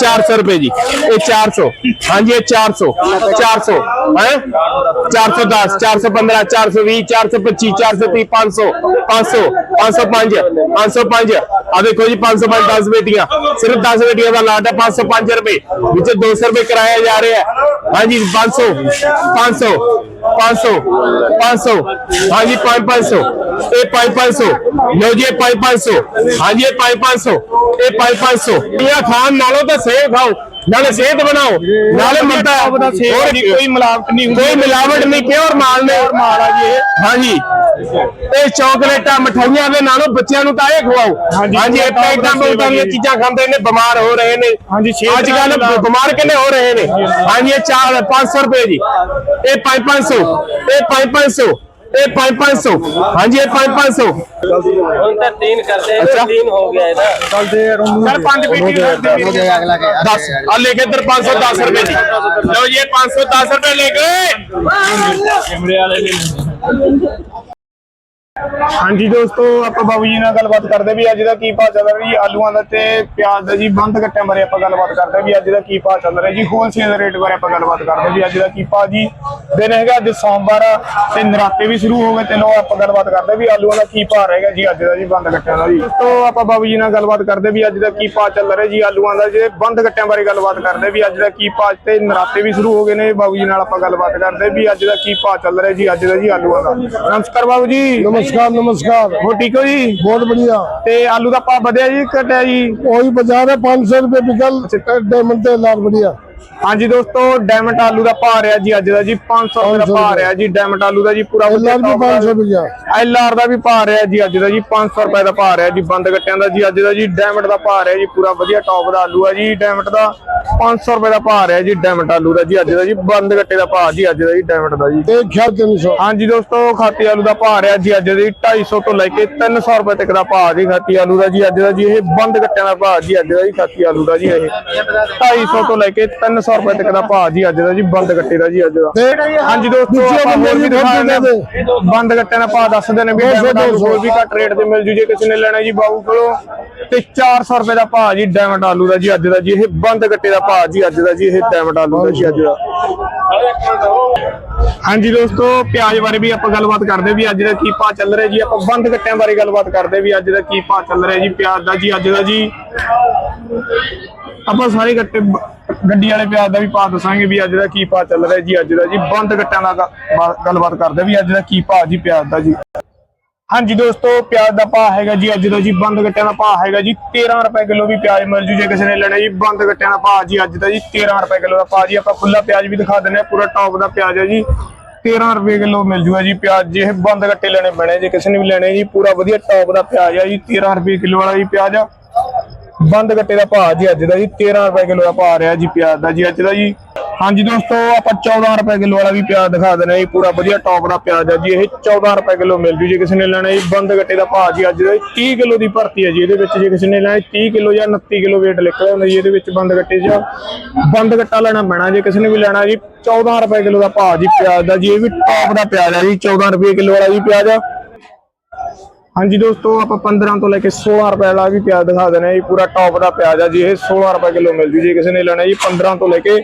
400 ਰੁਪਏ ਜੀ। ਇਹ 400 ਹਾਂਜੀ ਇਹ 400 400 ਹੈ? 410 415 420 425 430 500 500 505 505 ਆ ਦੇਖੋ ਜੀ 505 10 ਬੇਟੀਆਂ। ਸਿਰਫ 10 ਬੇਟੀਆਂ ਦਾ ਲਾਟ ਹੈ 505 ਰੁਪਏ। ਵਿੱਚ 200 ਰੁਪਏ ਕਿਰਾਇਆ ਜਾ ਰਿਹਾ ਹੈ। ਹਾਂਜੀ 500 500 500 500 ਹਾਂਜੀ 5 500 ਇਹ 5 500 ਲਓ ਜੀ, ਇਹ 5 500 ਹਾਂਜੀ, ਇਹ 5 500 ਇਹ 5 500 ਇਹ ਖਾਣ ਨਾਲੋਂ ਤਾਂ ਸੇਬ ਖਾਓ। ਨਾਲੇ ਸਿਹਤ ਬਣਾਓ ਨਾਲੇ ਮੰਦਾ ਹੋਰ ਕੋਈ ਮਿਲਾਵਟ ਨਹੀਂ ਹੁੰਦੀ। ਕੋਈ ਮਿਲਾਵਟ ਨਹੀਂ ਪਿਓਰ ਮਾਲ ਨੇ? ਮਾਲ ਆ ਜੀ ਇਹ? ਹਾਂਜੀ। ਇਹ ਚਾਕਲੇਟਾਂ ਮਠਾਈਆਂ ਦੇ ਨਾਲੋਂ ਬੱਚਿਆਂ ਨੂੰ ਤਾਂ ਇਹ ਖਵਾਓ। ਹਾਂਜੀ, ਇਹ ਪੈਕਟਾਂ ਪੂਕਟਾਂ ਦੀਆਂ। ਚੀਜ਼ਾਂ ਖਾਂਦੇ ਨੇ ਬਿਮਾਰ ਹੋ ਰਹੇ ਨੇ। ਹਾਂਜੀ, ਅੱਜ ਕੱਲ ਬਿਮਾਰ ਕਿੰਨੇ ਹੋ ਰਹੇ ਨੇ? ਹਾਂਜੀ। ਇਹ 4 500 ਰੁਪਏ ਜੀ। ਇਹ 5 500 ਇਹ 5 500 ਇਹ 5 500 ਹਾਂਜੀ ਇਹ 5 500 ਹੁਣ ਤਾਂ तीन करते हैं अच्छा। तीन हो गया है ना ਸਰ ਪੰਜ ਪੇਟੀ ਕਰ ਦਿਓ ਅਗਲਾ ਕੇ 10 ਆ ਲੈ ਕੇ ਇੱਧਰ 510 ਰੁਪਏ ਜੀ ਲਓ ਜੀ ਇਹ 510 ਰੁਪਏ ਲੈ ਗਏ ਹਾਂਜੀ ਦੋਸਤੋ, ਆਪਾਂ ਬਾਬੂ ਜੀ ਨਾਲ ਗੱਲਬਾਤ ਕਰਦੇ ਵੀ ਅੱਜ ਦਾ ਕੀ ਭਾਅ ਚੱਲ ਰਿਹਾ ਜੀ? ਆਲੂਆਂ ਦਾ ਤੇ ਪਿਆਜ਼ ਦਾ ਜੀ, ਬੰਦ ਕੱਟਿਆਂ ਬਾਰੇ ਆਪਾਂ ਗੱਲਬਾਤ ਕਰਦੇ ਵੀ ਅੱਜ ਦਾ ਕੀ ਭਾਅ ਚੱਲ ਰਿਹਾ ਜੀ? ਹੋਲਸੇਲ ਰੇਟ ਬਾਰੇ ਆਪਾਂ ਗੱਲਬਾਤ ਕਰਦੇ ਵੀ ਅੱਜ ਦਾ ਕੀ ਭਾਅ ਜੀ? ਦਿਨ ਹੈਗਾ ਅੱਜ ਸੋਮਵਾਰ ਤੇ ਨਰਾਤੇ ਵੀ ਸ਼ੁਰੂ ਹੋ ਗਏ ਤੇ ਲੋ ਆਪਾਂ ਗੱਲਬਾਤ ਕਰਦੇ ਵੀ ਆਲੂਆਂ ਦਾ ਕੀ ਭਾਅ ਰਹੇਗਾ ਜੀ ਅੱਜ ਦਾ ਜੀ, ਬੰਦ ਕੱਟਿਆਂ ਦਾ ਜੀ। ਦੋਸਤੋ, ਆਪਾਂ ਬਾਬੂ ਜੀ ਨਾਲ ਗੱਲਬਾਤ ਕਰਦੇ ਵੀ ਅੱਜ ਦਾ ਕੀ ਭਾਅ ਚੱਲ ਰਿਹਾ ਜੀ? ਆਲੂਆਂ ਦਾ ਜੇ ਬੰਦ ਕੱਟਿਆਂ ਬਾਰੇ ਗੱਲਬਾਤ ਕਰਦੇ ਵੀ ਅੱਜ ਦਾ ਕੀ ਭਾਅ ਤੇ ਨਰਾਤੇ ਵੀ ਸ਼ੁਰੂ ਹੋ ਗਏ ਨੇ, ਬਾਬੂ ਜੀ ਨਾਲ ਆਪਾਂ ਗੱਲਬਾਤ ਕਰਦੇ ਵੀ ਅੱਜ ਦਾ ਕੀ ਭਾਅ ਚੱਲ ਰਿਹਾ ਜੀ, ਅੱਜ ਦਾ ਜੀ ਆਲੂਆਂ ਦਾ। ਨਮਸਕਾਰ ਬਾਬੂ ਜੀ। ਨਮਸਕਾਰ। ਨਮਸਕਾਰ ਨਮਸਕਾਰ। ਹੋ ਠੀਕ ਹੋ ਜੀ? ਬਹੁਤ ਬੜੀਆ ਤੇ ਆਲੂ ਦਾ ਭਾਅ ਵਧਿਆ ਜੀ ਘਟਿਆ ਜੀ? ਉਹੀ ਬਾਜ਼ਾਰ ਹੈ 500 ਰੁਪਏ ਵਿਕਲ ਡਾਇਮੰਡ ਤੇ ਲਾਲ ਬੜੀਆ ਹਾਂਜੀ ਦੋਸਤੋ ਡਾਇਮੰਡ ਆਲੂ ਦਾ ਭਾਅ ਰਿਹਾ ਜੀ ਅੱਜ ਦਾ ਜੀ 500 ਰੁਪਏ ਦਾ ਭਾਅ ਰਿਹਾ ਜੀ ਡਾਇਮੰਡ ਆਲੂ ਦਾ ਜੀ ਪੂਰਾ ਐਲਆਰ ਵੀ ਦਾ ਵੀ ਭਾਅ ਰਿਹਾ ਜੀ ਅੱਜ ਦਾ ਜੀ 500 ਰੁਪਏ ਦਾ ਭਾਅ ਰਿਹਾ ਜੀ ਬੰਦ ਗੱਟਿਆਂ ਦਾ ਜੀ ਅੱਜ ਦਾ ਜੀ ਡਾਇਮੰਡ ਦਾ ਭਾਅ ਰਿਹਾ ਜੀ ਪੂਰਾ ਵਧੀਆ ਟੌਪ ਦਾ ਆਲੂ ਆ ਜੀ ਡਾਇਮੰਡ ਦਾ 500 ਰੁਪਏ ਦਾ ਭਾਅ ਰਿਹਾ ਜੀ ਡਾਇਮੰਡ ਆਲੂ ਦਾ ਜੀ ਅੱਜ ਦਾ ਜੀ ਬੰਦ ਗੱਟੇ ਦਾ ਭਾਅ ਜੀ ਅੱਜ ਦਾ ਜੀ ਡਾਇਮੰਡ ਦਾ ਜੀ ਤੇ 300 ਹਾਂਜੀ ਦੋਸਤੋ ਖਾਤੀ ਆਲੂ ਦਾ ਭਾਅ ਰਿਹਾ ਜੀ ਅੱਜ ਦਾ ਜੀ 250 ਤੋਂ ਲੈ ਕੇ 300 ਰੁਪਏ ਤੱਕ ਦਾ ਭਾਅ ਜੀ ਖਾਤੀ ਆਲੂ ਦਾ ਜੀ ਅੱਜ ਦਾ ਜੀ ਇਹ ਬੰਦ ਗੱਟਿਆਂ ਦਾ ਭਾਅ ਜੀ ਅੱਜ ਦਾ ਜੀ ਖਾਤੀ ਆਲੂ ਦਾ ਜੀ ਇਹ 250 ਤੋਂ ਲੈ ਕੇ 300 ਰੁਪਏ ਤੱਕ ਦਾ ਭਾਅ ਜੀ ਅੱਜ ਦਾ ਜੀ ਬੰਦ ਗੱਟੇ ਦਾ ਜੀ ਅੱਜ ਦਾ। ਹਾਂਜੀ ਦੋਸਤੋ ਆਪਾਂ ਹੋਰ ਵੀ ਵੀ ਦਿਖਾ ਖਰੀਦਦੇ ਦਿੰਦੇ ਹਾਂ। ਬੰਦ ਗੱਟਿਆਂ ਦਾ ਭਾਅ ਦੱਸਦੇ ਨੇ ਵੀ। ਹੋਰ ਵੀ ਘੱਟ ਰੇਟ ਤੇ ਮਿਲ ਜੂ ਜੇ ਕਿਸੇ ਨੇ ਲੈਣਾ ਜੀ ਬਾਬੂ ਕੋਲੋਂ। ਤੇ 400 ਰੁਪਏ ਦਾ ਭਾਅ ਜੀ ਡਾਇਮੰਡ ਆਲੂ ਦਾ ਜੀ ਅੱਜ ਦਾ ਜੀ ਇਹ ਬੰਦ ਗੱਟੇ ਦਾ ਭਾਅ ਜੀ ਅੱਜ ਦਾ ਜੀ ਇਹ ਡਾਇਮੰਡ ਆਲੂ ਦਾ ਜੀ ਅੱਜ ਦਾ। ਹਾਂਜੀ ਦੋਸਤੋ ਪਿਆਜ਼ ਬਾਰੇ ਵੀ ਆਪਾਂ ਗੱਲਬਾਤ ਕਰਦੇ ਵੀ ਅੱਜ ਦਾ ਕੀ ਭਾਅ ਚੱਲ ਰਿਹਾ ਜੀ ਆਪਾਂ ਬੰਦ ਗੱਟਿਆਂ ਬਾਰੇ ਗੱਲਬਾਤ ਕਰਦੇ ਵੀ ਅੱਜ ਦਾ ਕੀ ਭਾਅ ਚੱਲ ਰਿਹਾ ਜੀ ਪਿਆਜ਼ ਦਾ ਜੀ ਅੱਜ ਦਾ ਜੀ। ਆਪਾਂ ਸਾਰੇ ਗੱਟੇ ਗੱਡੀ ਵਾਲੇ ਪਿਆਜ਼ ਦਾ ਵੀ ਭਾਅ ਦੱਸਾਂਗੇ ਵੀ ਅੱਜ ਦਾ ਕੀ ਭਾਅ ਚੱਲ ਰਿਹਾ ਜੀ, ਅੱਜ ਦਾ ਜੀ। ਬੰਦ ਗੱਟਿਆਂ ਦਾ ਗੱਲਬਾਤ ਕਰਦੇ ਵੀ ਅੱਜ ਦਾ ਕੀ ਭਾਅ ਜੀ, ਪਿਆਜ਼ ਦਾ ਜੀ। ਹਾਂਜੀ ਦੋਸਤੋ, ਪਿਆਜ਼ ਦਾ ਭਾਅ ਹੈਗਾ ਜੀ, ਅੱਜ ਦਾ ਜੀ, ਬੰਦ ਗੱਟਿਆਂ ਦਾ ਭਾਅ ਹੈਗਾ ਜੀ 13 ਰੁਪਏ ਕਿਲੋ ਵੀ ਪਿਆਜ਼ ਮਿਲ ਜੂ ਜੇ ਕਿਸੇ ਨੇ ਲੈਣਾ ਜੀ। ਬੰਦ ਗੱਟਿਆਂ ਦਾ ਭਾਅ ਜੀ, ਅੱਜ ਦਾ ਜੀ 13 ਰੁਪਏ ਕਿਲੋ ਦਾ ਭਾਅ ਜੀ। ਆਪਾਂ ਖੁੱਲਾ ਪਿਆਜ਼ ਵੀ ਦਿਖਾ ਦਿੰਦੇ ਆ ਪੂਰਾ ਟੌਪ ਦਾ ਪਿਆਜ਼ ਹੈ ਜੀ। 13 ਰੁਪਏ ਕਿਲੋ ਮਿਲ ਜੂਗਾ ਜੀ ਪਿਆਜ਼, ਜੇ ਇਹ ਬੰਦ ਗੱਟੇ ਲੈਣੇ ਬਣੇ, ਜੇ ਕਿਸੇ ਨੇ ਵੀ ਲੈਣੇ ਜੀ, ਪੂਰਾ ਵਧੀਆ ਟੌਪ ਦਾ ਪਿਆਜ਼ ਆ ਜੀ 13 ਰੁਪਏ ਕਿਲੋ ਵਾਲਾ ਜੀ ਪਿਆਜ਼ ਆ। ਬੰਦ ਗੱਟੇ ਦਾ ਭਾਅ ਜੀ ਅੱਜ ਦਾ ਜੀ 13 ਰੁਪਏ ਕਿਲੋ ਦਾ ਭਾਅ ਰਿਹਾ ਜੀ ਪਿਆਜ਼ ਦਾ ਜੀ ਅੱਜ ਦਾ ਜੀ। ਹਾਂਜੀ ਦੋਸਤੋ, ਆਪਾਂ 14 ਰੁਪਏ ਕਿਲੋ ਵਾਲਾ ਵੀ ਪਿਆਜ਼ ਦਿਖਾ ਦਿੰਦੇ ਹਾਂ ਜੀ, ਪੂਰਾ ਵਧੀਆ ਟੌਪ ਦਾ ਪਿਆਜ਼ ਆ ਜੀ, ਇਹ 14 ਰੁਪਏ ਕਿਲੋ ਮਿਲ ਜੂ ਜੇ ਕਿਸੇ ਨੇ ਲੈਣਾ ਜੀ, ਬੰਦ ਗੱਟੇ ਦਾ ਭਾਅ ਜੀ ਅੱਜ ਦਾ ਜੀ 30 ਕਿਲੋ ਦੀ ਭਰਤੀ ਹੈ ਜੀ, ਇਹਦੇ ਵਿੱਚ ਜੇ ਕਿਸੇ ਨੇ ਲੈਣਾ 30 ਕਿਲੋ ਜਾਂ 29 ਕਿਲੋ weight ਲਿਖਿਆ ਹੁੰਦਾ ਜੀ, ਇਹਦੇ ਵਿੱਚ ਬੰਦ ਗੱਟੇ 'ਚ ਬੰਦ ਗੱਟਾ ਲੈਣਾ ਪੈਣਾ ਜੇ ਕਿਸੇ ਨੇ ਵੀ ਲੈਣਾ ਜੀ 14 ਰੁਪਏ ਕਿਲੋ ਦਾ ਭਾਅ ਜੀ ਪਿਆਜ਼ ਦਾ ਜੀ, ਇਹ ਵੀ ਟੌਪ ਦਾ ਪਿਆਜ਼ ਆ ਜੀ 14 ਰੁਪਏ ਕਿਲੋ ਵਾਲਾ ਜੀ ਪਿਆਜ਼ ਆ। ਹਾਂਜੀ ਦੋਸਤੋ, ਆਪਾਂ 15 ਤੋਂ ਲੈ ਕੇ 16 ਰੁਪਏ ਵਾਲਾ ਵੀ ਪਿਆਜ਼ ਦਿਖਾ ਦਿੰਦੇ ਹਾਂ ਜੀ। ਪੂਰਾ ਟੌਪ ਦਾ ਪਿਆਜ਼ ਆ ਜੀ, ਇਹ 16 ਰੁਪਏ ਕਿਲੋ ਮਿਲ ਜੂ ਜੇ। ਕਿਸੇ ਨੇ ਲੈਣਾ ਜੀ 15 ਤੋਂ ਲੈ ਕੇ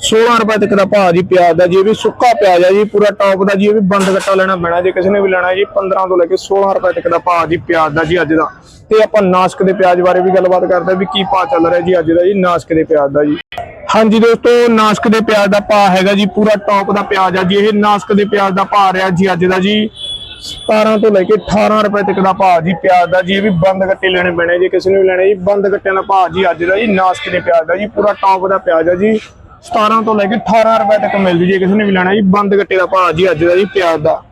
16 ਰੁਪਏ ਤੱਕ ਦਾ ਭਾਅ ਜੀ ਪਿਆਜ਼ ਦਾ ਜੀ। ਇਹ ਵੀ ਸੁੱਕਾ ਪਿਆਜ਼ ਆ ਜੀ, ਪੂਰਾ ਟੌਪ ਦਾ ਜੀ, ਇਹ ਵੀ ਬੰਦ ਕੱਟਾ ਲੈਣਾ ਪੈਣਾ ਜੇ ਕਿਸੇ ਨੇ ਵੀ ਲੈਣਾ ਜੀ। 15 ਤੋਂ ਲੈ ਕੇ 16 ਰੁਪਏ ਤੱਕ ਦਾ ਭਾਅ ਜੀ ਪਿਆਜ਼ ਦਾ ਜੀ ਅੱਜ ਦਾ। ਤੇ ਆਪਾਂ ਨਾਸਕ ਦੇ ਪਿਆਜ਼ ਬਾਰੇ ਵੀ ਗੱਲਬਾਤ ਕਰਦੇ ਵੀ ਕੀ ਭਾਅ ਚੱਲ ਰਿਹਾ ਜੀ ਅੱਜ ਦਾ ਜੀ, ਨਾਸਕ ਦੇ ਪਿਆਜ਼ ਦਾ ਜੀ। ਹਾਂਜੀ ਦੋਸਤੋ, ਨਾਸਕ ਦੇ ਪਿਆਜ਼ ਦਾ ਭਾਅ ਹੈਗਾ ਜੀ, ਪੂਰਾ ਟੌਪ ਦਾ ਪਿਆਜ਼ ਆ ਜੀ। ਇਹ ਨਾਸਕ ਦੇ ਪਿਆਜ਼ ਦਾ ਭਾਅ ਰਿਹਾ ਜੀ ਅੱਜ ਦਾ ਜੀ। 17 ਤੋਂ ਲੈ ਕੇ 18 ਰੁਪਏ ਤੱਕ ਦਾ ਭਾਅ ਜੀ, ਪਿਆਜ਼ ਦਾ ਜੀ, ਇਹ ਵੀ ਬੰਦ ਗੱਟੇ ਲੈਣੇ ਪੈਣੇ ਜੇ ਕਿਸੇ ਨੂੰ ਵੀ ਲੈਣਾ ਜੀ, ਬੰਦ ਗੱਟਿਆਂ ਦਾ ਭਾਅ ਜੀ ਅੱਜ ਦਾ ਜੀ, ਨਾਸਕ ਦੇ ਪਿਆਜ਼ ਦਾ ਜੀ, ਪੂਰਾ ਟੌਪ ਦਾ ਪਿਆਜ਼ ਆ ਜੀ। 17 ਤੋਂ ਲੈ ਕੇ 18 ਰੁਪਏ ਤੱਕ ਮਿਲਦੀ ਜੇ ਕਿਸੇ ਨੇ ਵੀ ਲੈਣਾ ਜੀ, ਬੰਦ ਗੱਟੇ ਦਾ ਭਾਅ ਜੀ ਅੱਜ ਦਾ ਜੀ, ਪਿਆਜ਼ ਦਾ।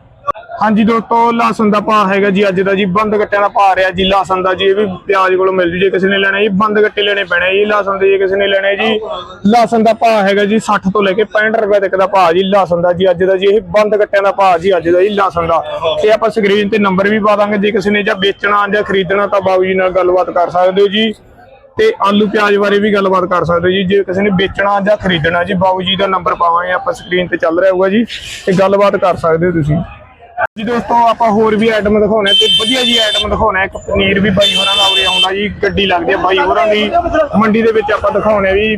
ਹਾਂਜੀ ਦੋਸਤੋ ਲਸਣ ਦਾ ਭਾਅ ਹੈਗਾ ਜੀ ਅੱਜ ਦਾ ਜੀ, ਬੰਦ ਗੱਟਿਆਂ ਦਾ ਭਾਅ ਰਿਹਾ ਜੀ ਲਸਣ ਦਾ ਜੀ, ਇਹ ਵੀ ਪਿਆਜ਼ ਕੋਲੋਂ ਮਿਲ ਜੂ ਜੇ ਕਿਸੇ ਨੇ ਲੈਣਾ ਜੀ, ਬੰਦ ਗੱਟੇ ਲੈਣੇ ਪੈਣੇ ਜੀ ਲਸਣ ਦੇ ਜੇ ਕਿਸੇ ਨੇ ਲੈਣੇ ਜੀ। ਲਸਣ ਦਾ ਭਾਅ ਹੈਗਾ ਜੀ 60 ਤੋਂ ਲੈ ਕੇ 65 ਰੁਪਏ ਤੱਕ ਦਾ ਭਾਅ ਜੀ ਲਸਣ ਦਾ ਜੀ, ਅੱਜ ਦਾ ਜੀ, ਇਹ ਬੰਦ ਗੱਟਿਆਂ ਦਾ ਭਾਅ ਜੀ, ਅੱਜ ਦਾ ਜੀ ਲਸਣ ਦਾ। ਤੇ ਆਪਾਂ ਸਕਰੀਨ ਤੇ ਨੰਬਰ ਵੀ ਪਾ ਦਾਂਗੇ, ਜੇ ਕਿਸੇ ਨੇ ਜਾਂ ਵੇਚਣਾ ਜਾਂ ਖਰੀਦਣਾ ਤਾਂ ਬਾਬੂ ਜੀ ਨਾਲ ਗੱਲਬਾਤ ਕਰ ਸਕਦੇ ਹੋ ਜੀ। ਤੇ ਆਲੂ ਪਿਆਜ਼ ਬਾਰੇ ਵੀ ਗੱਲਬਾਤ ਕਰ ਸਕਦੇ ਹੋ ਜੀ, ਜੇ ਕਿਸੇ ਨੇ ਵੇਚਣਾ ਜਾਂ ਖਰੀਦਣਾ ਜੀ, ਬਾਬੂ ਜੀ ਦਾ ਨੰਬਰ ਪਾਵਾਂਗੇ, ਆਪਾਂ ਸਕਰੀਨ ਤੇ ਚੱਲ ਰਿਹਾ ਹੋਊਗਾ ਜੀ, ਤੇ ਗੱਲਬਾਤ ਕਰ ਸਕਦੇ ਹੋ ਤੁਸੀਂ। ਜੀ ਦੋਸਤੋ, ਆਪਾਂ ਹੋਰ ਵੀ ਆਈਟਮ ਦਿਖਾਉਣੇ ਤੇ ਵਧੀਆ ਜੀ ਆਈਟਮ ਦਿਖਾਉਣਾ ਇੱਕ ਪਨੀਰ ਵੀ ਬਾਈ ਹੋਰਾਂ ਦਾ ਉਰੇ ਆਉਂਦਾ ਜੀ, ਗੱਡੀ ਲੱਗਦੀ ਹੈ ਬਾਈ ਹੋਰਾਂ ਦੀ। ਮੰਡੀ ਦੇ ਵਿੱਚ ਆਪਾਂ ਦਿਖਾਉਣੇ ਵੀ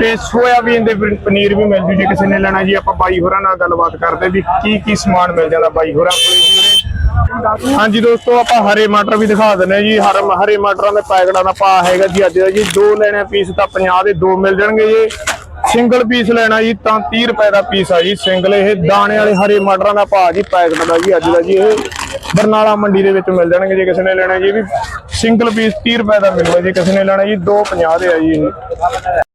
ਤੇ ਸੋਇਆਬੀਨ ਦੇ ਪਨੀਰ ਵੀ ਮਿਲ ਜੂ ਜੇ ਕਿਸੇ ਨੇ ਲੈਣਾ ਜੀ, ਆਪਾਂ ਬਾਈ ਹੋਰਾਂ ਨਾਲ ਗੱਲਬਾਤ ਕਰਦੇ ਵੀ ਕੀ ਕੀ ਸਮਾਨ ਮਿਲ ਜਾਂਦਾ ਬਾਈ ਹੋਰਾਂ ਕੋਲੇ ਜੀ ਉਰੇ। ਹਾਂਜੀ ਦੋਸਤੋ, ਆਪਾਂ ਹਰੇ ਮਟਰ ਵੀ ਦਿਖਾ ਦਿੰਦੇ ਜੀ। ਹਰ ਹਰੇ ਮਟਰਾਂ ਦੇ ਪੈਕਟਾਂ ਦਾ ਭਾਅ ਹੈਗਾ ਜੀ ਅੱਜ ਦਾ ਜੀ। ਦੋ ਲੈਣੇ ਪੀਸ ਤਾਂ 50 ਦੇ ਦੋ ਮਿਲ ਜਾਣਗੇ ਜੀ। ਸਿੰਗਲ ਪੀਸ ਲੈਣਾ ਜੀ, ਤਾਂ 30 ਰੁਪਏ ਦਾ ਪੀਸ ਆ ਜੀ ਸਿੰਗਲ। ਇਹ ਦਾਣੇ ਵਾਲੇ ਹਰੇ ਮਟਰਾਂ ਦਾ ਭਾਅ ਜੀ, ਪੈਕਟ ਦਾ ਜੀ, ਅੱਜ ਦਾ ਜੀ ਇਹ ਬਰਨਾਲਾ ਮੰਡੀ ਦੇ ਵਿੱਚ ਮਿਲ ਜਾਣਗੇ ਜੇ ਕਿਸੇ ਨੇ ਲੈਣਾ ਜੀ। ਇਹ ਵੀ ਸਿੰਗਲ ਪੀਸ 30 ਰੁਪਏ ਦਾ ਮਿਲੂਗਾ, ਜੇ ਕਿਸੇ ਨੇ ਲੈਣਾ ਜੀ 250 ਦੇ ਆ ਜੀ ਇਹ।